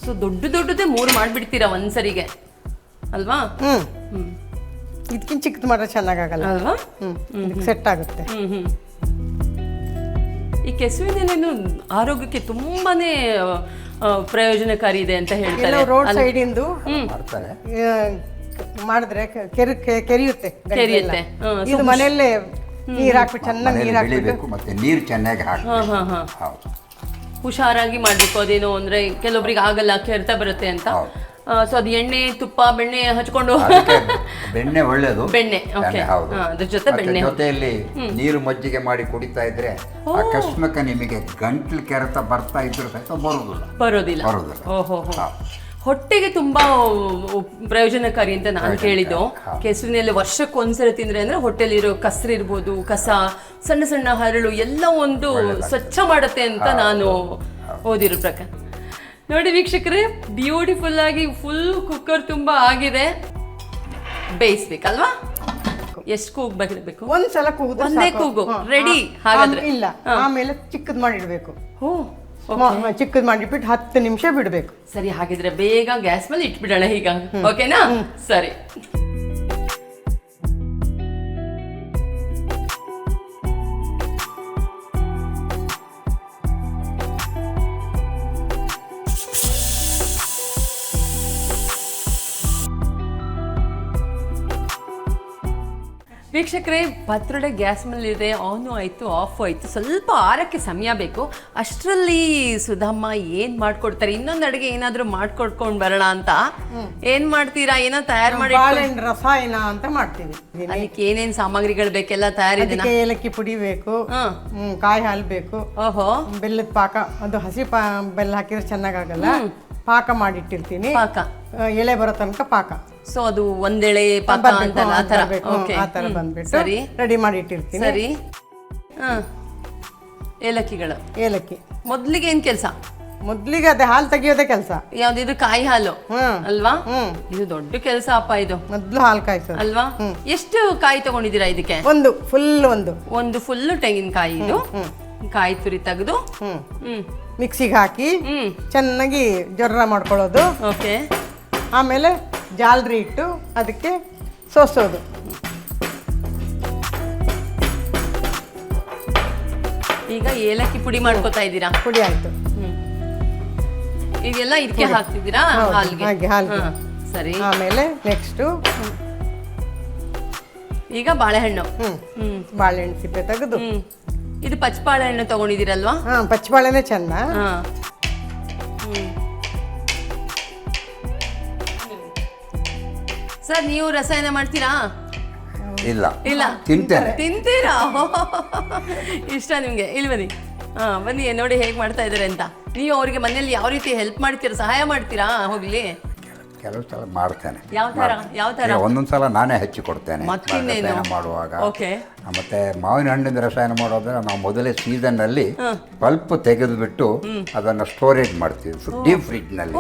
ಸೊ ದೊಡ್ಡ ದೊಡ್ಡದೇ ಮೂರು ಮಾಡಿಬಿಡ್ತೀರಾ ಒಂದ್ಸರಿಗೆ? ಅಲ್ವಾ? ಹ್ಞೂ ಇದಕ್ಕಿಂತ ಚಿಕ್ಕದು ಮಾಡಿದ್ರೆ ಚೆನ್ನಾಗಾಗಲ್ಲ. ಅಲ್ವಾ? ಹ್ಞೂ ಸೆಟ್ ಆಗುತ್ತೆ. ಈ ಕೆಸುವಿನ ಆರೋಗ್ಯಕ್ಕೆ ತುಂಬಾನೇ ಪ್ರಯೋಜನಕಾರಿ ಇದೆ ಅಂತ ಹೇಳ್ತಾರೆ. ರೋಡ್ ಸೈಡಿಂದು ಮಾಡ್ತಾರೆ. ಮಾಡಿದ್ರೆ ಕೆರೆ ಕೆರೆಯುತ್ತೆ ಕೆರೆಯುತ್ತೆ. ಇದು ಮನೆಯಲ್ಲೇ ನೀರ್ ಹಾಕ್ಬಿಟ್ಟು ಚೆನ್ನಾಗಿ ನೀರ್ ಹಾಕ್ಬೇಕು ಮತ್ತೆ ನೀರು ಚೆನ್ನಾಗಿ ಹಾ ಹಾ ಹಾ. ಹೌದು. ಹುಷಾರಾಗಿ ಮಾಡ್ಬೇಕು. ಅದೇನೋ ಅಂದ್ರೆ ಕೆಲವೊಬ್ರಿಗೆ ಆಗಲ್ಲ ಕೆರೆತ ಬರುತ್ತೆ ಅಂತ. ಸೊ ಅದು ಎಣ್ಣೆ ತುಪ್ಪ ಬೆಣ್ಣೆ ಹಚ್ಕೊಂಡು ಅದಕ್ಕೆ ಬೆಣ್ಣೆ ಒಳ್ಳೇದು. ಬೆಣ್ಣೆ. ಹೌದು. ಅದ್ರ ಜೊತೆ ಬೆಣ್ಣೆ. ಜೊತೆಯಲ್ಲಿ ನೀರು ಮಜ್ಜಿಗೆ ಮಾಡಿ ಕುಡಿತಾ ಇದ್ರೆ ಅಕಸ್ಮಕ ನಿಮಗೆ ಗಂಟ್ಲು ಕೆರೆತ ಬರ್ತಾ ಇದ್ರು ಸಹಿತ ಬರುದಿಲ್ಲ ಬರೋದಿಲ್ಲ ಬರೋದಿಲ್ಲ. ಓಹೋ ಹೊಟ್ಟೆಗೆ ತುಂಬಾ ಪ್ರಯೋಜನಕಾರಿ ಅಂತ ನಾನು ಕೇಳಿದ್ದು. ಕೆಸರಿನಲ್ಲಿ ವರ್ಷಕ್ಕೆ ಒಂದ್ಸರಿ ತಿಂದ್ರೆ ಅಂದ್ರೆ ಹೊಟ್ಟೆಲಿರೋ ಕಸ್ರಿ ಇರ್ಬೋದು ಕಸ ಸಣ್ಣ ಸಣ್ಣ ಹರಳು ಎಲ್ಲ ಒಂದು ಸ್ವಚ್ಛ ಮಾಡುತ್ತೆ ಅಂತ ನಾನು ಓದಿರೋ ಪ್ರಕಾರ. ನೋಡಿ ವೀಕ್ಷಕರೇ ಬ್ಯೂಟಿಫುಲ್ ಆಗಿ ಫುಲ್ ಕುಕ್ಕರ್ ತುಂಬಾ ಆಗಿದೆ. ಬೇಯಿಸ್ಬೇಕಲ್ವಾ? ಎಷ್ಟು ಕೂಗ್ ಬೇಕು ಒಂದ್ಸಲ ಕೂಗು ಒಂದೇ. ಕೂಗು. ರೆಡಿ ಹಾಗಾದ್ರೆ. ಇಲ್ಲ. ಆಮೇಲೆ ಚಿಕ್ಕದ್ ಮಾಡಿಡ್ಬೇಕು. ಚಿಕ್ಕದ್ ಮಾಡಿಬಿಟ್ಟು ಹತ್ತು ನಿಮಿಷ ಬಿಡ್ಬೇಕು. ಸರಿ ಹಾಗಿದ್ರೆ ಬೇಗ ಗ್ಯಾಸ್ ಮೇಲೆ ಇಟ್ಬಿಡೋಣ ಈಗ. ಓಕೆನಾ? ಸರಿ. ವೀಕ್ಷಕರೇ ಪತ್ರೊಡೆ ಗ್ಯಾಸ್ ಮೇಲಿದೆ ಆನು ಆಯಿತು ಆಫ್ ಆಯಿತು ಸ್ವಲ್ಪ ಆರಕ್ಕೆ ಸಮಯ ಬೇಕು. ಅಷ್ಟರಲ್ಲಿ ಸುಧಮ್ಮ ಏನು ಮಾಡ್ಕೊಡ್ತಾರೆ? ಇನ್ನೊಂದು ಅಡುಗೆ ಏನಾದರೂ ಮಾಡ್ಕೊಡ್ಕೊಂಡು ಬರೋಣ ಅಂತ. ಏನು ಮಾಡ್ತೀರಾ? ಏನೋ ತಯಾರು ಮಾಡಿ ಬಾಳೆಹಣ್ಣು ರಸಾಯನ ಅಂತ ಮಾಡ್ತೀವಿ. ಇದನ್ನ. ಅದಕ್ಕೆ ಏನೇನು ಸಾಮಗ್ರಿಗಳು ಬೇಕೆಲ್ಲ ತಯಾರಿದೆ ಅದಕ್ಕೆ ಏಲಕ್ಕಿ ಪುಡಿ ಬೇಕು. ಹಾಂ. ಹ್ಮ್, ಕಾಯಿ ಹಾಲು ಬೇಕು. ಓಹೋ. ಬೆಲ್ಲದ ಪಾಕ. ಅದು ಹಸಿ ಪಾ ಬೆಲ್ಲ ಹಾಕಿದ್ರೆ ಚೆನ್ನಾಗಾಗಲ್ಲ. ಪಾಕ ಮಾಡಿಟ್ಟಿರ್ತೀನಿ. ಪಾಕ. ಆ, ಎಲೆ ಬರೋ ತನಕ ಪಾಕ. ಸೊ ಅದು ಒಂದೆಳೆ ಪಾಕ ಅಂತ ಅಂತಲ್ಲ ಆ ಹ್ಮ್, ಥರ. ಓಕೆ ಆ ಥರ ಬಂದ್ಬಿಟ್ಟು ಸರಿ. ರೆಡಿ ಮಾಡಿ ಇಟ್ಟಿರ್ತೀನಿ ಸರಿ. ಹಾಂ. ಏಲಕ್ಕಿಗಳು. ಏಲಕ್ಕಿ. ಮೊದಲಿಗೆ ಏನು ಕೆಲಸ? ಮೊದ್ಲಿಗೆ ಅದೇ ಹಾಲು ತೆಗಿಯೋದೇ ಕೆಲಸ. ಯಾವ್ದಿದು ಕಾಯಿ ಹಾಲು? ಅಲ್ವಾ? ಇದು ದೊಡ್ಡ ಕೆಲಸ ಅಪ್ಪ ಇದು. ಮೊದ್ಲು ಹಾಲು ಕಾಯಿಸೋದು. ಅಲ್ವಾ? ಎಷ್ಟು ಕಾಯಿ ತಗೊಂಡಿದ್ದೀರಾ ಇದಕ್ಕೆ? ಒಂದು ಫುಲ್ ಒಂದು. ಒಂದು ಫುಲ್ ತೆಂಗಿನಕಾಯಿ ಇದು. ಕಾಯಿ ತುರಿ ತೆಗೆದು. ಹ್ಮ್. ಹ್ಮ್. ಮಿಕ್ಸಿಗೆ ಹಾಕಿ ಹ್ಮ್. ಚೆನ್ನಾಗಿ ಜೊರ್ರ ಮಾಡ್ಕೊಳ್ಳೋದು. ಓಕೆ ಆಮೇಲೆ ಜಾಲ್ರಿ ಇಟ್ಟು ಅದಕ್ಕೆ ಸೋಸೋದು. ಈಗ ಏಲಕ್ಕಿ ಪುಡಿ ಮಾಡ್ಕೋತಾ ಇದ್ದೀರಾ? ಪುಡಿ ಆಯ್ತು. ಇದೆಲ್ಲ ಇದಕ್ಕೆ ಹಾಕ್ತಿದ್ದೀರಾ? ಹಾಲ್ಗೆ? ಹಾಗೆ, ಹಾಲ್ಗೆ. ಹಾ, ಸರಿ. ಆಮೇಲೆ ನೆಕ್ಸ್ಟು ಈಗ ಬಾಳೆಹಣ್ಣು. ಹ್ಮ್ ಹ್ಮ್. ಬಾಳೆಹಣ್ಣು ಸಿಪ್ಪೆ ತೆಗೆದು. ಹ್ಮ್. ಇದು ಪಚ್ಚ ಬಾಳೆಹಣ್ಣು ತಗೊಂಡಿದ್ದೀರಲ್ವಾ? ಹಾಂ ಪಚ್ಚಬಾಳೆನೇ ಚೆನ್ನ. ಹಾ. ಹ್ಮ್. ಸರ್ ನೀವು ರಸಾಯನ ಮಾಡ್ತೀರಾ? ಇಲ್ಲ. ಇಲ್ಲ. ತಿಂತೇನೆ. ತಿಂತೀರಾ? ಇಷ್ಟ ನಿಮಗೆ. ಇಲ್ಲಿ ಬನ್ನಿ. ಹಾ ಬನ್ನಿ ನೋಡಿ ಹೇಗೆ ಮಾಡ್ತಾ ಇದ್ದಾರೆ ಅಂತ. ನೀವು ಅವರಿಗೆ ಮನೆಯಲ್ಲಿ ಯಾವ ರೀತಿ ಹೆಲ್ಪ್ ಮಾಡ್ತೀರಾ ಸಹಾಯ ಮಾಡ್ತೀರಾ? ಹೋಗ್ಲಿ. ಕೆಲವು ಸಲ ಮಾಡ್ತೇನೆ. ಯಾವ ಥರ? ಯಾವ ಥರ? ಒಂದೊಂದು ಸಲ ನಾನೇ ಹೆಚ್ಚಿ ಕೊಡ್ತೇನೆ? ರಸಾಯನ ಮಾಡುವಾಗ. ಮತ್ತೆ ಮಾವಿನ ಹಣ್ಣಿನ ರಸಾಯನ ಮಾಡೋದ್ರೆ ನಾವು ಮೊದಲೇ ಸೀಸನ್ ಅಲ್ಲಿ ಪಲ್ಪ್ ತೆಗೆದುಬಿಟ್ಟು ಅದನ್ನು ಸ್ಟೋರೇಜ್ ಮಾಡ್ತೀವಿ ಡೀಪ್ ಫ್ರಿಡ್ಜ್ನಲ್ಲಿ.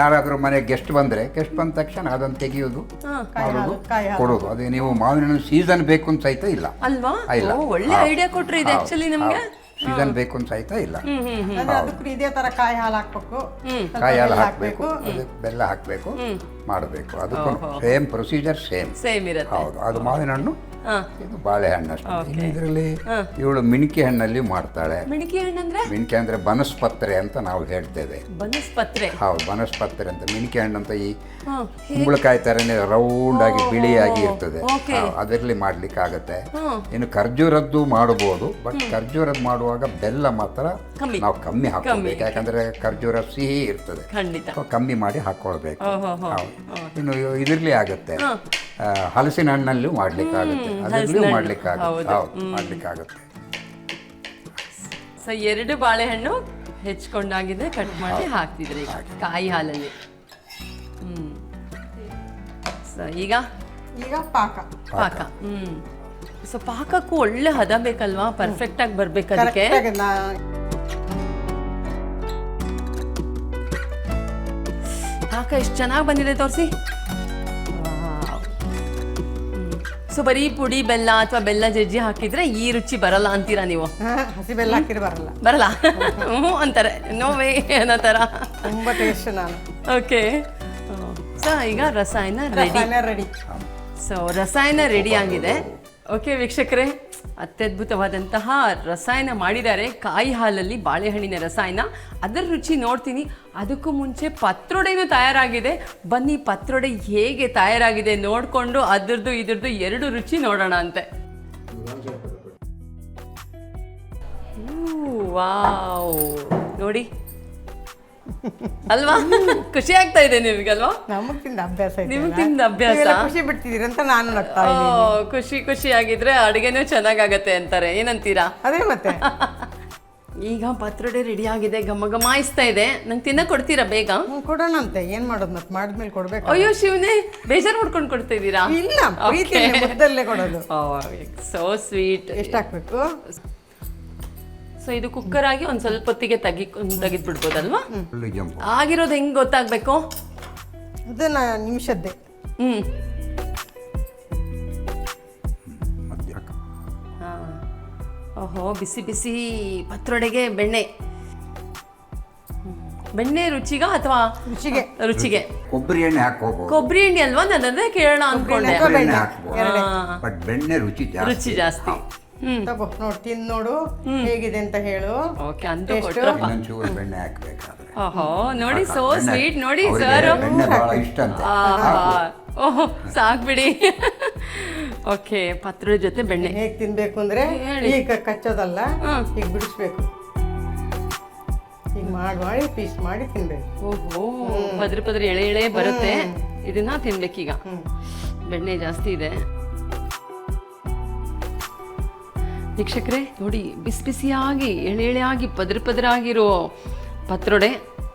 ಯಾರಾದರೂ ಮನೆಗೆ ಗೆಸ್ಟ್ ಬಂದ್ರೆ ಗೆಸ್ಟ್ ಬಂದ ತಕ್ಷಣ ಅದನ್ನು ತೆಗೆಯೋದು ಮಾಡೋದು. ಕೊಡೋದು ಅದೇ ನೀವು ಮಾವಿನ ಹಣ್ಣು ಸೀಸನ್ ಬೇಕು ಅಂತ ಸಹಿತ ಇಲ್ಲ. ಅಲ್ವಾ? ಇಲ್ಲ. ಒಳ್ಳೆ ಐಡಿಯಾ ಕೊಟ್ರಿ ಇದು ಆಕ್ಚುಲಿ ನಿಮ್ಗೆ? ಸೀಸನ್ ಬೇಕು ಅಂತ ಆಯ್ತಾ? ಇಲ್ಲ. ಅದೇ ಅದಕ್ಕೂ ಇದೇ ತರ ಕಾಯಿ ಹಾಲು ಹಾಕ್ಬೇಕು. ಕಾಯಿ ಹಾಲು ಹಾಕ್ಬೇಕು ಅದಕ್ಕೆ ಬೆಲ್ಲ ಹಾಕಬೇಕು ಮಾಡಬೇಕು. ಅದಕ್ಕೂ ಸೇಮ್ ಪ್ರೊಸೀಜರ್ ಸೇಮ್. ಸೇಮ್ ಇರುತ್ತೆ. ಹೌದು. ಅದು ಮಾವಿನ ಹಣ್ಣು ಇದು ಬಾಳೆಹಣ್ಣು ಅಷ್ಟೇ. ಇದರಲ್ಲಿ ಇವಳು ಮಿಣಿಕೆ ಹಣ್ಣಲ್ಲಿ ಮಾಡ್ತಾಳೆ. ಮಿಣಿಕೆ ಹಣ್ಣಂದ್ರೆ ಮಿಣಿಕೆ ಅಂದ್ರೆ ಬನಸ್ಪತ್ರೆ ಅಂತ ನಾವು ಹೇಳ್ತೇವೆ. ಬನಸ್ಪತ್ರೆ. ಹೌದು ಬನಸ್ಪತ್ರೆ ಅಂತ. ಮಿಣಿಕೆ ಹಣ್ಣು ಅಂತ ಈ ಕುಂಬಳಕಾಯಿ ತರನೇ ರೌಂಡ್ ಆಗಿ ಬಿಳಿಯಾಗಿ ಇರ್ತದೆ. ಅದರಲ್ಲಿ ಮಾಡ್ಲಿಕ್ಕೆ ಆಗುತ್ತೆ ಇನ್ನು ಖರ್ಜೂರದ್ದು ಮಾಡಬಹುದು ಬಟ್ ಖರ್ಜೂರದ್ದು ಮಾಡುವಾಗ ಬೆಲ್ಲ ಮಾತ್ರ ನಾವು ಕಮ್ಮಿ ಹಾಕೋಬೇಕು ಯಾಕಂದ್ರೆ ಖರ್ಜೂರ ಸಿಹಿ ಇರ್ತದೆ. ಕಮ್ಮಿ ಮಾಡಿ ಹಾಕೊಳ್ಬೇಕು. ಇನ್ನು ಇದರಲ್ಲಿ ಆಗುತ್ತೆ. ಹಲಸಿನ ಹಣ್ಣಲ್ಲೂ ಮಾಡ್ಲಿಕ್ಕಾಗುತ್ತೆ. ಅದರಲ್ಲೂ. ಹೌದು. ಸೊ ಎರಡು ಬಾಳೆಹಣ್ಣು ಹೆಚ್ಕೊಂಡಾಗಿದೆ ಕಟ್ ಮಾಡಿ ಹಾಕ್ತಿದ್ರಿ ಈಗ ಕಾಯಿ ಹಾಲಲ್ಲಿ. ಹ್ಮ್. ಸೊ ಈಗ? ಈಗ ಪಾಕ. ಪಾಕ. ಹ್ಮ್. ಸೊ ಪಾಕಕ್ಕೂ ಒಳ್ಳೆ ಹದ ಬೇಕಲ್ವಾ? ಪರ್ಫೆಕ್ಟ್ ಆಗಿ ಬರ್ಬೇಕು ಅದಕ್ಕೆ. ಪಾಕ ಎಷ್ಟು ಚೆನ್ನಾಗಿ ಬಂದಿದೆ ತೋರಿಸಿ. ಸೊ ಬರೀ ಪುಡಿ ಬೆಲ್ಲ ಅಥವಾ ಬೆಲ್ಲ ಜಜ್ಜಿ ಹಾಕಿದ್ರೆ ಈ ರುಚಿ ಬರಲ್ಲ ಅಂತೀರಾ ನೀವು? ಹಸಿ ಬೆಲ್ಲ ಹಾಕಿದ್ರೆ ಬರಲ್ಲ. ಬರಲ್ಲ? ಹ್ಞೂ ಅಂತಾರೆ. ನೋವೇ ಅನ್ನೋ ಥರ. ತುಂಬಾ ಟೇಸ್ಟ್ ನಾನು. ಓಕೆ ಸೊ ಈಗ ರಸಾಯನ ರೆಡಿ ರಸಾಯನ ರೆಡಿ ಸೊ ರಸಾಯನ ರೆಡಿ ಆಗಿದೆ. ಓಕೆ ವೀಕ್ಷಕರೇ. ಅತ್ಯದ್ಭುತವಾದಂತಹ ರಸಾಯನ ಮಾಡಿದ್ದಾರೆ. ಕಾಯಿ ಹಾಲಲ್ಲಿ ಬಾಳೆಹಣ್ಣಿನ ರಸಾಯನ. ಅದರ ರುಚಿ ನೋಡ್ತೀನಿ. ಅದಕ್ಕೂ ಮುಂಚೆ ಪತ್ರೊಡೆನೂ ತಯಾರಾಗಿದೆ. ಬನ್ನಿ, ಪತ್ರೊಡೆ ಹೇಗೆ ತಯಾರಾಗಿದೆ ನೋಡಿಕೊಂಡು ಅದರದ್ದು ಇದ್ರದ್ದು ಎರಡು ರುಚಿ ನೋಡೋಣ ಅಂತೆ. ವಾವ್. ನೋಡಿ. ಅಲ್ವಾ? ಖುಷಿ ಆಗ್ತಾ ಇದೆ ನಿಮ್ಗಲ್ವಾ ನಮಗ್ ತಿಂದ ಅಭ್ಯಾಸ ಇದೆ ನಿಮ್ಗ್ ತಿಂದ ಅಭ್ಯಾಸ? ನೀವೆಲ್ಲ ಖುಷಿ ಬಿಡ್ತಿದ್ದೀರಿ ಅಂತ ನಾನು ನಗ್ತಾ ಓ, ಇದ್ದೀನಿ. ಖುಷಿ ಖುಷಿ ಆಗಿದ್ರೆ ಅಡುಗೆನೂ ಚೆನ್ನಾಗಾಗತ್ತೆ ಅಂತಾರೆ. ಏನಂತೀರಾ? ಅದೇ ಮತ್ತೆ. ಈಗ ಪತ್ರೊಡೆ ರೆಡಿ ಆಗಿದೆ ಘಮ ಘಮಾಯಿಸ್ತಾ ಇದೆ. ನಂಗೆ ತಿನ್ನ ಕೊಡ್ತೀರಾ ಬೇಗ? ಹ್ಮ್, ಕೊಡೋಣಂತೆ. ಏನ್ ಮಾಡೋದು ಮತ್ತೆ ಮಾಡಿದ್ಮೇಲೆ ಕೊಡ್ಬೇಕು? ಅಯ್ಯೋ ಶಿವನೇ ಬೇಜಾರು ಮಾಡ್ಕೊಂಡು ಕೊಡ್ತಾ ಇದ್ದೀರಾ ಇಲ್ಲ ಪ್ರೀತಿ ಮುದ್ದಲ್ಲೇ ಕೊಡೋದು. ಸೋ ಸ್ವೀಟ್ ಎಷ್ಟು ಹಾಕ್ಬೇಕು? ಸೊ ಇದು ಕುಕ್ಕರ್ ಆಗಿ ಒಂದ್ ಸ್ವಲ್ಪ ಹೊತ್ತಿಗೆ ತೆಗಿ ತೆಗೆದ್ಬಿಡ್ಬೋದಲ್ವಾ? ಆಗಿರೋದು ಹೆಂಗ್ ಗೊತ್ತಾಗ್ಬೇಕು? ನಿಮಿಷದ್ದೆ ನಿಮಿಷದ್ದೇ. ಹ್ಮ್. ಮಧ್ಯ ಹಾಕು. ಓಹೋ ಬಿಸಿ ಬಿಸಿ ಪತ್ರೊಡೆಗೆ ಬೆಣ್ಣೆ. ಬೆಣ್ಣೆ ರುಚಿಗ ಅಥವಾ ರುಚಿಗೆ. ರುಚಿಗೆ? ಕೊಬ್ಬರಿ ಎಣ್ಣೆ ಹಾಕೋಬಹುದು ಕೊಬ್ಬರಿ ಎಣ್ಣೆ ಅಲ್ವಾ? ನಾನು ಅದೇ ಕೇಳೋಣ ಅನ್ಕೊಂಡೆ. ಬಟ್ ಬೆಣ್ಣೆ ರುಚಿ ಜಾಸ್ತಿ. ರುಚಿ ಜಾಸ್ತಿ. ತಗೋ ನೋಡು ತಿಂದು ನೋಡು ಹೇಗಿದೆ ಅಂತ ಹೇಳು. ಓಕೆ ಅಂತ Taste? ಕೊಟ್ರಪ್ಪ ಇನ್ನೊಂಚೂರು ಬೆಣ್ಣೆ ಹಾಕ್ಬೇಕಾದ್ರೆ. ಓಹೋ ನೋಡಿ ಸೋ ಸ್ವೀಟ್ ನೋಡಿ ಸರ್ ಬೆಣ್ಣೆ ಬಹಳ ಇಷ್ಟ ಅಂತೆ. ಓಹೋ ಸಾಕ್ಬಿಡಿ. ಓಕೆ ಪತ್ರದ ಜೊತೆ ಬೆಣ್ಣೆ. ಹೇಗ್ ತಿನ್ಬೇಕು ಅಂದ್ರೆ ಹೇಳಿ. ಈಗ ಕಚ್ಚೋದಲ್ಲ ಈಗ ಬಿಡಿಸ್ಬೇಕು. ಈಗ ಮಾಡಿ ಮಾಡಿ ಪೀಸ್ ಮಾಡಿ ತಿನ್ಬೇಕು. ಓಹೋ ಪದ್ರ ಪದ್ರ ಎಳೆ ಎಳೆ ಬರುತ್ತೆ. ಇದನ್ನ ತಿನ್ಬೇಕೀಗ. ಬೆಣ್ಣೆ ಜಾಸ್ತಿ ಇದೆ. ವೀಕ್ಷಕರೇ, ನೋಡಿ, ಬಿಸಿ ಬಿಸಿಯಾಗಿ ಎಳೆ ಎಳೆಯಾಗಿ ಪದ್ರ ಪದರ ಆಗಿರೋ ಪತ್ರೊಡೆ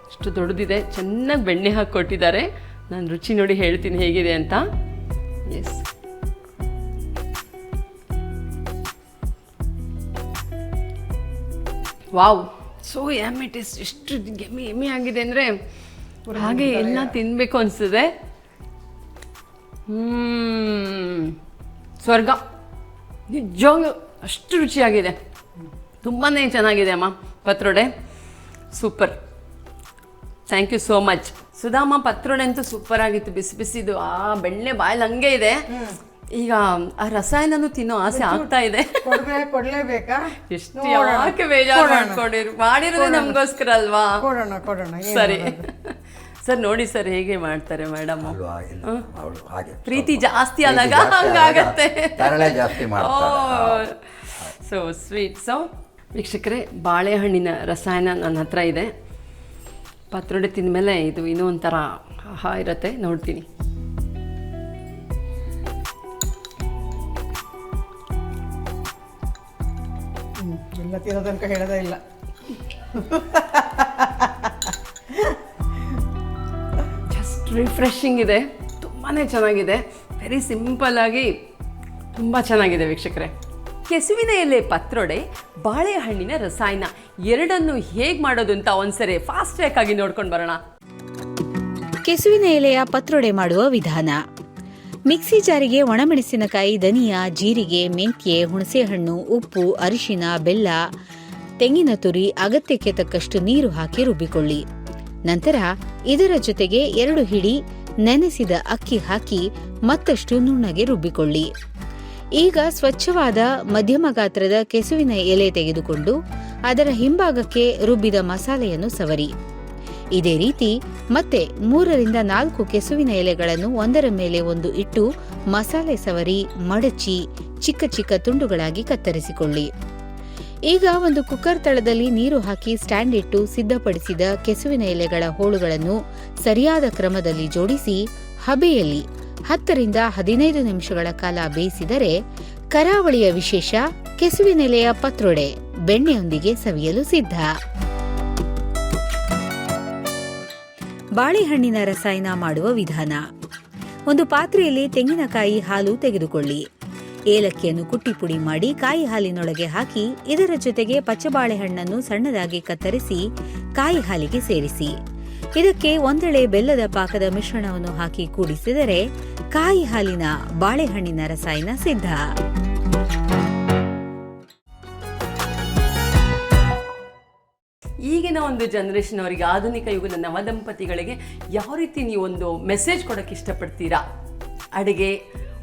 ಅಷ್ಟು ದೊಡ್ಡದಿದೆ. ಚೆನ್ನಾಗಿ ಬೆಣ್ಣೆ ಹಾಕಿ ಕೊಟ್ಟಿದ್ದಾರೆ. ನಾನು ರುಚಿ ನೋಡಿ ಹೇಳ್ತೀನಿ ಹೇಗಿದೆ ಅಂತ. Yes wow so it is ಎಷ್ಟು ಎಮ್ಮಿ ಎಮ್ಮಿ ಆಗಿದೆ ಅಂದರೆ ಹಾಗೆ ಎಲ್ಲ ತಿನ್ನಬೇಕು ಅನಿಸ್ತದೆ ಹ್ಮ್. ಸ್ವರ್ಗ. ನಿಜವಾಗ್ಲೂ ಅಷ್ಟು ರುಚಿಯಾಗಿದೆ. ತುಂಬಾ ಚೆನ್ನಾಗಿದೆ ಅಮ್ಮ. Patrode super. Thank you so much Sudhama patrode ಅಂತೂ ಸೂಪರ್ ಆಗಿತ್ತು. ಬಿಸಿ ಬಿಸಿದು ಆ ಬೆಣ್ಣೆ ಬಾಯಲ್ಲಿ ಹಂಗೆ ಇದೆ. ಈಗ ಆ ರಸಾಯನನು ತಿನ್ನೋ ಆಸೆ ಆಗ್ತಾ ಇದೆ. ಕೊಡ್ಲೇಬೇಕಾ? ಎಷ್ಟು. ಯಾಕೆ ಬೇಜಾರು. ಮಾಡ್ಕೊಂಡಿರು? ಮಾಡಿರೋದೇ ನಮಗೋಸ್ಕರ ಅಲ್ವಾ? ಕೊಡೋಣ ಕೊಡೋಣ. ಸರಿ? ಸರ್ ನೋಡಿ ಸರ್ ಹೇಗೆ ಮಾಡ್ತಾರೆ ಮೇಡಮ್ ಅವಳು ಹಾಗೆ ಪ್ರೀತಿ ಜಾಸ್ತಿ ಆದಾಗ ಹಂಗಾಗತ್ತೆ. ಜಾಸ್ತಿ ಮಾಡ್ತಾರೆ. ಸೊ ಸ್ವೀಟ್ ಸೊ ವೀಕ್ಷಕರೇ ಬಾಳೆಹಣ್ಣಿನ ರಸಾಯನ ನನ್ನ ಹತ್ರ ಇದೆ. ಪತ್ರೊಡೆ ತಿಂದಮೇಲೆ ಇದು ಇನ್ನೂ ಒಂಥರ ಆಹಾ ಇರತ್ತೆ. ನೋಡ್ತೀನಿ. ಎಲ್ಲ ತಿನ್ನೋ ಹೇಳೋದೇ ಇಲ್ಲ. ರಿಫ್ರೆಶಿಂಗ್ ಇದೆ. ತುಂಬಾ ಚೆನ್ನಾಗಿದೆ. ವೆರಿ ಸಿಂಪಲ್ಲಾಗಿ ತುಂಬ ಚೆನ್ನಾಗಿದೆ ವೀಕ್ಷಕರೇ. ಕೆಸುವಿನ ಎಲೆ ಪತ್ರೊಡೆ ಬಾಳೆಹಣ್ಣಿನ ರಸಾಯನ ಎರಡನ್ನು ಹೇಗೆ ಮಾಡೋದು ಅಂತ ಒಂದ್ಸರಿ ಫಾಸ್ಟ್ ಟ್ರ್ಯಾಕ್ ಆಗಿ ನೋಡ್ಕೊಂಡು ಬರೋಣ. ಕೆಸುವಿನ ಎಲೆಯ ಪತ್ರೊಡೆ ಮಾಡುವ ವಿಧಾನ. ಮಿಕ್ಸಿ ಜಾರಿಗೆ ಒಣಮೆಣಸಿನಕಾಯಿ, ಧನಿಯಾ, ಜೀರಿಗೆ, ಮೆಂತ್ಯೆ, ಹುಣಸೆಹಣ್ಣು, ಉಪ್ಪು, ಅರಿಶಿನ, ಬೆಲ್ಲ, ತೆಂಗಿನ ತುರಿ, ಅಗತ್ಯಕ್ಕೆ ತಕ್ಕಷ್ಟು ನೀರು ಹಾಕಿ ರುಬ್ಬಿಕೊಳ್ಳಿ. ನಂತರ ಇದರ ಜೊತೆಗೆ ಎರಡು ಹಿಡಿ ನೆನೆಸಿದ ಅಕ್ಕಿ ಹಾಕಿ ಮತ್ತಷ್ಟು ನುಣ್ಣಗೆ ರುಬ್ಬಿಕೊಳ್ಳಿ. ಈಗ ಸ್ವಚ್ಛವಾದ ಮಧ್ಯಮ ಗಾತ್ರದ ಕೆಸುವಿನ ಎಲೆ ತೆಗೆದುಕೊಂಡು ಅದರ ಹಿಂಭಾಗಕ್ಕೆ ರುಬ್ಬಿದ ಮಸಾಲೆಯನ್ನು ಸವರಿ. ಇದೇ ರೀತಿ ಮತ್ತೆ ಮೂರರಿಂದ ನಾಲ್ಕು ಕೆಸುವಿನ ಎಲೆಗಳನ್ನು ಒಂದರ ಮೇಲೆ ಒಂದು ಇಟ್ಟು ಮಸಾಲೆ ಸವರಿ, ಮಡಚಿ ಚಿಕ್ಕ ಚಿಕ್ಕ ತುಂಡುಗಳಾಗಿ ಕತ್ತರಿಸಿಕೊಳ್ಳಿ. ಈಗ ಒಂದು ಕುಕ್ಕರ್ ತಳದಲ್ಲಿ ನೀರು ಹಾಕಿ ಸ್ಟ್ಯಾಂಡ್ ಇಟ್ಟು ಸಿದ್ಧಪಡಿಸಿದ ಕೆಸುವಿನ ಎಲೆಗಳ ಹೋಳುಗಳನ್ನು ಸರಿಯಾದ ಕ್ರಮದಲ್ಲಿ ಜೋಡಿಸಿ ಹಬೆಯಲ್ಲಿ ಹತ್ತರಿಂದ ಹದಿನೈದು ನಿಮಿಷಗಳ ಕಾಲ ಬೇಯಿಸಿದರೆ ಕರಾವಳಿಯ ವಿಶೇಷ ಕೆಸುವಿನೆಲೆಯ ಪತ್ರೊಡೆ ಬೆಣ್ಣೆಯೊಂದಿಗೆ ಸವಿಯಲು ಸಿದ್ಧ. ಬಾಳೆಹಣ್ಣಿನ ರಸಾಯನ ಮಾಡುವ ವಿಧಾನ. ಒಂದು ಪಾತ್ರೆಯಲ್ಲಿ ತೆಂಗಿನಕಾಯಿ ಹಾಲು ತೆಗೆದುಕೊಳ್ಳಿ. ಏಲಕ್ಕಿಯನ್ನು ಕುಟ್ಟಿ ಪುಡಿ ಮಾಡಿ ಕಾಯಿ ಹಾಲಿನೊಳಗೆ ಹಾಕಿ ಇದರ ಜೊತೆಗೆ ಪಚ್ಚಬಾಳೆಹಣ್ಣನ್ನು ಸಣ್ಣದಾಗಿ ಕತ್ತರಿಸಿ ಕಾಯಿ ಹಾಲಿಗೆ ಸೇರಿಸಿ. ಇದಕ್ಕೆ ಒಂದೆಳೆ ಬೆಲ್ಲದ ಪಾಕದ ಮಿಶ್ರಣವನ್ನು ಹಾಕಿ ಕೂಡಿಸಿದರೆ ಕಾಯಿ ಹಾಲಿನ ಬಾಳೆಹಣ್ಣಿನ ರಸಾಯನ ಸಿದ್ಧ. ಈಗಿನ ಒಂದು ಜನರೇಷನ್ ಅವರಿಗೆ ಆಧುನಿಕ ಯುಗದ ನವದಂಪತಿಗಳಿಗೆ ಯಾವ ರೀತಿ ನೀವು ಒಂದು ಮೆಸೇಜ್ ಕೊಡೋಕ್ಕೆ ಇಷ್ಟಪಡ್ತೀರಾ? ಅಡುಗೆ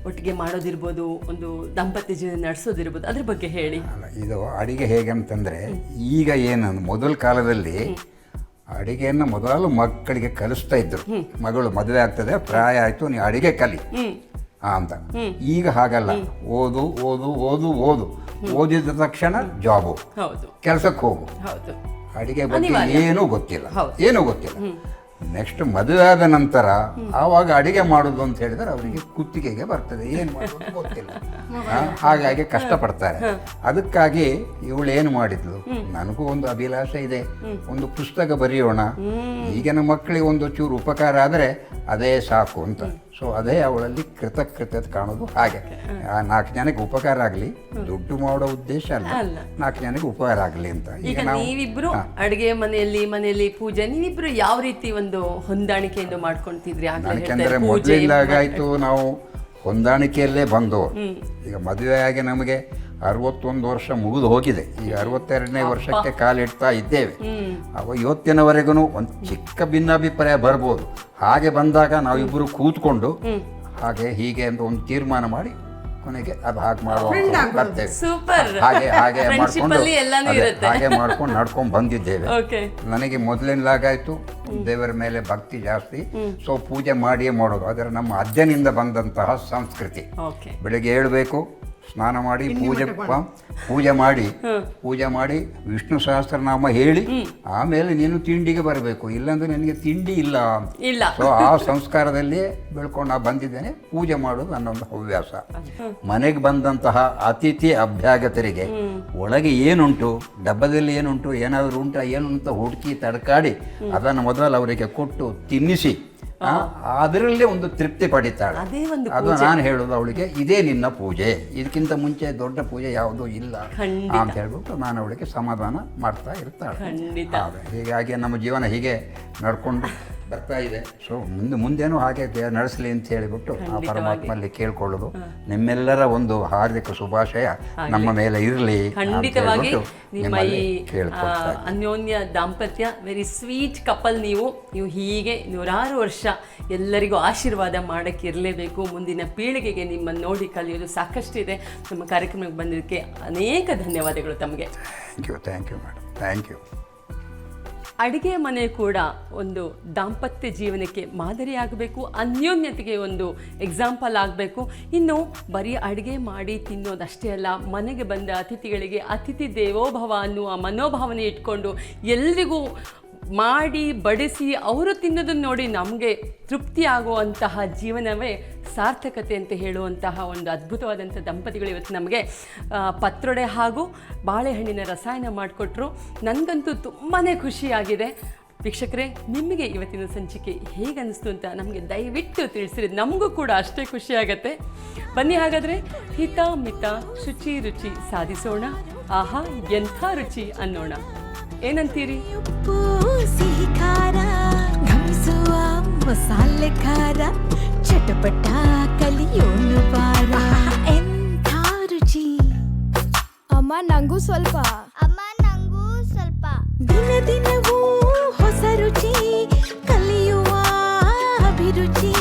ಒಟ್ಟಿಗೆ ಮಾಡೋದಿರ್ಬೋದು ಒಂದು ದಂಪತಿ ಜೀವನ ನಡೆಸೋದಿರ್ಬೋದು ಅದ್ರ ಬಗ್ಗೆ ಹೇಳಿ. ಅಲ್ಲ ಇದು ಅಡಿಗೆ ಹೇಗೆ ಅಂತಂದರೆ ಈಗ ಏನು ಮೊದಲ ಕಾಲದಲ್ಲಿ ಅಡಿಗೆಯನ್ನು ಮೊದಲು ಮಕ್ಕಳಿಗೆ ಕಲಿಸ್ತಾ ಇದ್ರು. ಮಗಳು ಮದುವೆ ಆಗ್ತದೆ ಪ್ರಾಯ ಆಯಿತು ನೀವು ಅಡಿಗೆ ಕಲಿ. ಅಂತ. ಈಗ ಹಾಗಲ್ಲ. ಓದು ಓದು ಓದು ಓದು. ಓದಿದ ತಕ್ಷಣ ಜಾಬು. ಕೆಲಸಕ್ಕೆ ಹೋಗು. ಅಡಿಗೆ ಬಗ್ಗೆ. ಏನೂ ಗೊತ್ತಿಲ್ಲ. ಏನೂ ಗೊತ್ತಿಲ್ಲ. ನೆಕ್ಸ್ಟ್ ಮದುವೆ ಆದ ನಂತರ ಆವಾಗ ಅಡಿಗೆ ಮಾಡೋದು ಅಂತ ಹೇಳಿದ್ರೆ ಅವರಿಗೆ ಕುತ್ತಿಗೆಗೆ ಬರ್ತದೆ. ಏನು ಮಾಡೋದು ಗೊತ್ತಿಲ್ಲ. ಹಾಗಾಗಿ ಕಷ್ಟಪಡ್ತಾರೆ. ಅದಕ್ಕಾಗಿ ಇವಳು ಏನು ಮಾಡಿದ್ಲು? ನನಗೂ ಒಂದು ಅಭಿಲಾಷೆ ಇದೆ. ಒಂದು ಪುಸ್ತಕ ಬರೆಯೋಣ. ಈಗಿನ ಮಕ್ಕಳಿಗೆ ಒಂದು ಚೂರು ಉಪಕಾರ ಆದರೆ ಅದೇ ಸಾಕು ಅಂತ. ಸೊ ಅದೇ ಅವಳಲ್ಲಿ ಕೃತಕೃತ್ಯತೆ ಕಾಣೋದು ಹಾಗೆ. ಆ ನಾಲ್ಕು ಜನಕ್ಕೆ ಉಪಕಾರ ಆಗಲಿ ದುಡ್ಡು ಮಾಡೋ ಉದ್ದೇಶ ಅಲ್ಲ. ನಾಲ್ಕು ಜನಕ್ಕೆ ಉಪಕಾರ ಆಗಲಿ ಅಂತ. ಈಗ ನೀವಿಬ್ರು. ಅಡುಗೆ ಮನೆಯಲ್ಲಿ ಮನೆಯಲ್ಲಿ ಪೂಜೆ ನೀವಿಬ್ರು ಯಾವ ರೀತಿ ಒಂದು ಹೊಂದಾಣಿಕೆಯಿಂದ ಮಾಡ್ಕೊಂತಿದ್ರಿ? ಯಾಕೆಂದ್ರೆ ಮೊದಲಿಂದಾಗಾಯ್ತು ನಾವು ಹೊಂದಾಣಿಕೆಯಲ್ಲೇ ಬಂದು. ಈಗ ಮದುವೆ ಆಗಿ ನಮಗೆ ಅರವತ್ತೊಂದು ವರ್ಷ ಮುಗಿದು ಹೋಗಿದೆ. ಈಗ ಅರವತ್ತೆರಡನೇ ವರ್ಷಕ್ಕೆ ಕಾಲಿಡ್ತಾ ಇದ್ದೇವೆ. ಅವ ಇವತ್ತಿನವರೆಗೂ ಒಂದು ಚಿಕ್ಕ ಭಿನ್ನಾಭಿಪ್ರಾಯ ಬರ್ಬೋದು. ಹಾಗೆ ಬಂದಾಗ ನಾವಿಬ್ಬರು ಕೂತ್ಕೊಂಡು ಹಾಗೆ ಹೀಗೆ ಅಂತ ಒಂದು ತೀರ್ಮಾನ ಮಾಡಿ ಕೊನೆಗೆ ಅದು ಹಾಗೆ ಮಾಡುವ ಬರ್ತೇವೆ. ಹಾಗೆ ಹಾಗೆ ಮಾಡ್ಕೊಂಡು. ಹಾಗೆ ಮಾಡ್ಕೊಂಡು ನಡ್ಕೊಂಡು ಬಂದಿದ್ದೇವೆ. ನನಗೆ ಮೊದಲಿನದಾಗಾಯ್ತು. ದೇವರ ಮೇಲೆ ಭಕ್ತಿ ಜಾಸ್ತಿ. ಸೊ ಪೂಜೆ ಮಾಡಿಯೇ ಮಾಡೋದು. ಆದರೆ ನಮ್ಮ ಅಜ್ಜನಿಂದ ಬಂದಂತಹ ಸಂಸ್ಕೃತಿ. ಬೆಳಿಗ್ಗೆ ಏಳಬೇಕು ಸ್ನಾನ ಮಾಡಿ ಪೂಜೆ ಪೂಜೆ ಮಾಡಿ ಪೂಜೆ ಮಾಡಿ ವಿಷ್ಣು ಸಹಸ್ರನಾಮ ಹೇಳಿ ಆಮೇಲೆ ನೀನು ತಿಂಡಿಗೆ ಬರಬೇಕು. ಇಲ್ಲಾಂದ್ರೆ ನಿನಗೆ ತಿಂಡಿ ಇಲ್ಲ. ಇಲ್ಲ. ಸೊ ಆ ಸಂಸ್ಕಾರದಲ್ಲಿ ಬೆಳ್ಕೊಂಡು ನಾ ಬಂದಿದ್ದೇನೆ. ಪೂಜೆ ಮಾಡೋದು ನನ್ನೊಂದು ಹವ್ಯಾಸ. ಮನೆಗೆ ಬಂದಂತಹ ಅತಿಥಿ ಅಭ್ಯಾಗತರಿಗೆ ಒಳಗೆ ಏನುಂಟು ಡಬ್ಬದಲ್ಲಿ ಏನುಂಟು ಏನಾದರೂ ಉಂಟು ಏನು ಅಂತ ಹುಡುಕಿ ತಡ್ಕಾಡಿ ಅದನ್ನು ಮೊದಲು ಅವರಿಗೆ ಕೊಟ್ಟು ತಿನ್ನಿಸಿ. ಅದರಲ್ಲೇ ಒಂದು ತೃಪ್ತಿ ಪಡಿತಾಳೆ ಅದೇ ಒಂದು ಅದು ನಾನು ಹೇಳೋದು ಅವಳಿಗೆ ಇದೇ ನಿನ್ನ ಪೂಜೆ ಇದಕ್ಕಿಂತ ಮುಂಚೆ ದೊಡ್ಡ ಪೂಜೆ ಯಾವುದೂ ಇಲ್ಲ. ಅಂತ ಹೇಳ್ಬಿಟ್ಟು ನಾನು ಅವಳಿಗೆ ಸಮಾಧಾನ ಮಾಡ್ತಾ ಇರ್ತಾಳೆ. ಹೀಗಾಗಿ ನಮ್ಮ ಜೀವನ ಹೀಗೆ ನಡ್ಕೊಂಡು ಬರ್ತಾ ಇದೆ. ಸೊ ಮುಂದೆ ಮುಂದೇನೂ ಹಾಗೆ ನಡೆಸಲಿ ಅಂತ ಹೇಳಿಬಿಟ್ಟು ಆ ಪರಮಾತ್ಮಲ್ಲಿ ಕೇಳ್ಕೊಳ್ಳೋದು. ನಿಮ್ಮೆಲ್ಲರ ಒಂದು ಹಾರ್ದಿಕ ಶುಭಾಶಯ. ನಮ್ಮ ಮೇಲೆ ಇರಲಿ ಖಂಡಿತವಾಗಿ ನಿಮ್ಮ ಈ ಅನ್ಯೋನ್ಯ ದಾಂಪತ್ಯ ವೆರಿ ಸ್ವೀಟ್ ಕಪಲ್ ನೀವು. ನೀವು ಹೀಗೆ ನೂರಾರು ವರ್ಷ ಎಲ್ಲರಿಗೂ ಆಶೀರ್ವಾದ ಮಾಡಕ್ಕೆ ಇರಲೇಬೇಕು. ಮುಂದಿನ ಪೀಳಿಗೆಗೆ ನಿಮ್ಮನ್ನು ನೋಡಿ ಕಲಿಯೋದು ಸಾಕಷ್ಟು ಇದೆ ನಮ್ಮ ಕಾರ್ಯಕ್ರಮಕ್ಕೆ ಬಂದಿದ್ದಕ್ಕೆ ಅನೇಕ ಧನ್ಯವಾದಗಳು ತಮಗೆ. Thank you thank you madam thank you ಅಡುಗೆ ಮನೆ ಕೂಡ ಒಂದು ದಾಂಪತ್ಯ ಜೀವನಕ್ಕೆ ಮಾದರಿಯಾಗಬೇಕು, ಅನ್ಯೋನ್ಯತೆಗೆ ಒಂದು ಎಕ್ಸಾಂಪಲ್ ಆಗಬೇಕು. ಇನ್ನು ಬರೀ ಅಡುಗೆ ಮಾಡಿ ತಿನ್ನೋದಷ್ಟೇ ಅಲ್ಲ, ಮನೆಗೆ ಬಂದ ಅತಿಥಿಗಳಿಗೆ ಅತಿಥಿ ದೇವೋಭವ ಅನ್ನುವ ಮನೋಭಾವನೆ ಇಟ್ಕೊಂಡು ಎಲ್ರಿಗೂ ಮಾಡಿ, ಬಡಿಸಿ ಅವರು ತಿನ್ನೋದನ್ನು ನೋಡಿ ನಮಗೆ ತೃಪ್ತಿ ಆಗುವಂತಹ ಜೀವನವೇ ಸಾರ್ಥಕತೆ ಅಂತ ಹೇಳುವಂತಹ ಒಂದು ಅದ್ಭುತವಾದಂಥ ದಂಪತಿಗಳು ಇವತ್ತು ನಮಗೆ ಪತ್ರೊಡೆ ಹಾಗೂ ಬಾಳೆಹಣ್ಣಿನ ರಸಾಯನ ಮಾಡಿಕೊಟ್ರು. ನನಗಂತೂ ತುಂಬಾ ಖುಷಿಯಾಗಿದೆ. ವೀಕ್ಷಕರೇ, ನಿಮಗೆ ಇವತ್ತಿನ ಸಂಚಿಕೆ ಹೇಗೆ ಅನಿಸ್ತು ಅಂತ ನಮಗೆ ದಯವಿಟ್ಟು ತಿಳಿಸಿರಿ. ನಮಗೂ ಕೂಡ ಅಷ್ಟೇ ಖುಷಿಯಾಗತ್ತೆ ಬನ್ನಿ ಹಾಗಾದರೆ ಹಿತ ಮಿತ ಶುಚಿ ರುಚಿ ಸಾಧಿಸೋಣ. ಆಹಾ, ಎಂಥ ರುಚಿ ಅನ್ನೋಣ. ಏನಂತೀರಿ? ಉಪ್ಪು ಸಿಹಿ ಖಾರ ಘಮಿಸುವ ಮಸಾಲೆ ಖಾರ ಚಟಪಟ ಕಲಿಯೋಣ ಬಾರ ಎಂಥ ರುಚಿ. ಅಮ್ಮ ನಂಗೂ ಸ್ವಲ್ಪ. ಅಮ್ಮ ನಂಗೂ ಸ್ವಲ್ಪ. ದಿನ ದಿನವೂ ಹೊಸ ರುಚಿ ಕಲಿಯುವ ಅಭಿರುಚಿ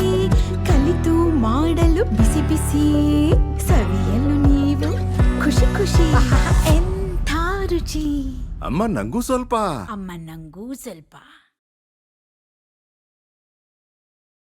ಕಲಿತು ಮಾಡಲು ಬಿಸಿ ಬಿಸಿ ಸವಿಯಲು ನೀವು ಖುಷಿ ಖುಷಿ. ಎಂಥ ರುಚಿ. ಅಮ್ಮ ನಂಗೂ ಸ್ವಲ್ಪ. ಅಮ್ಮ ನಂಗೂ ಸ್ವಲ್ಪ.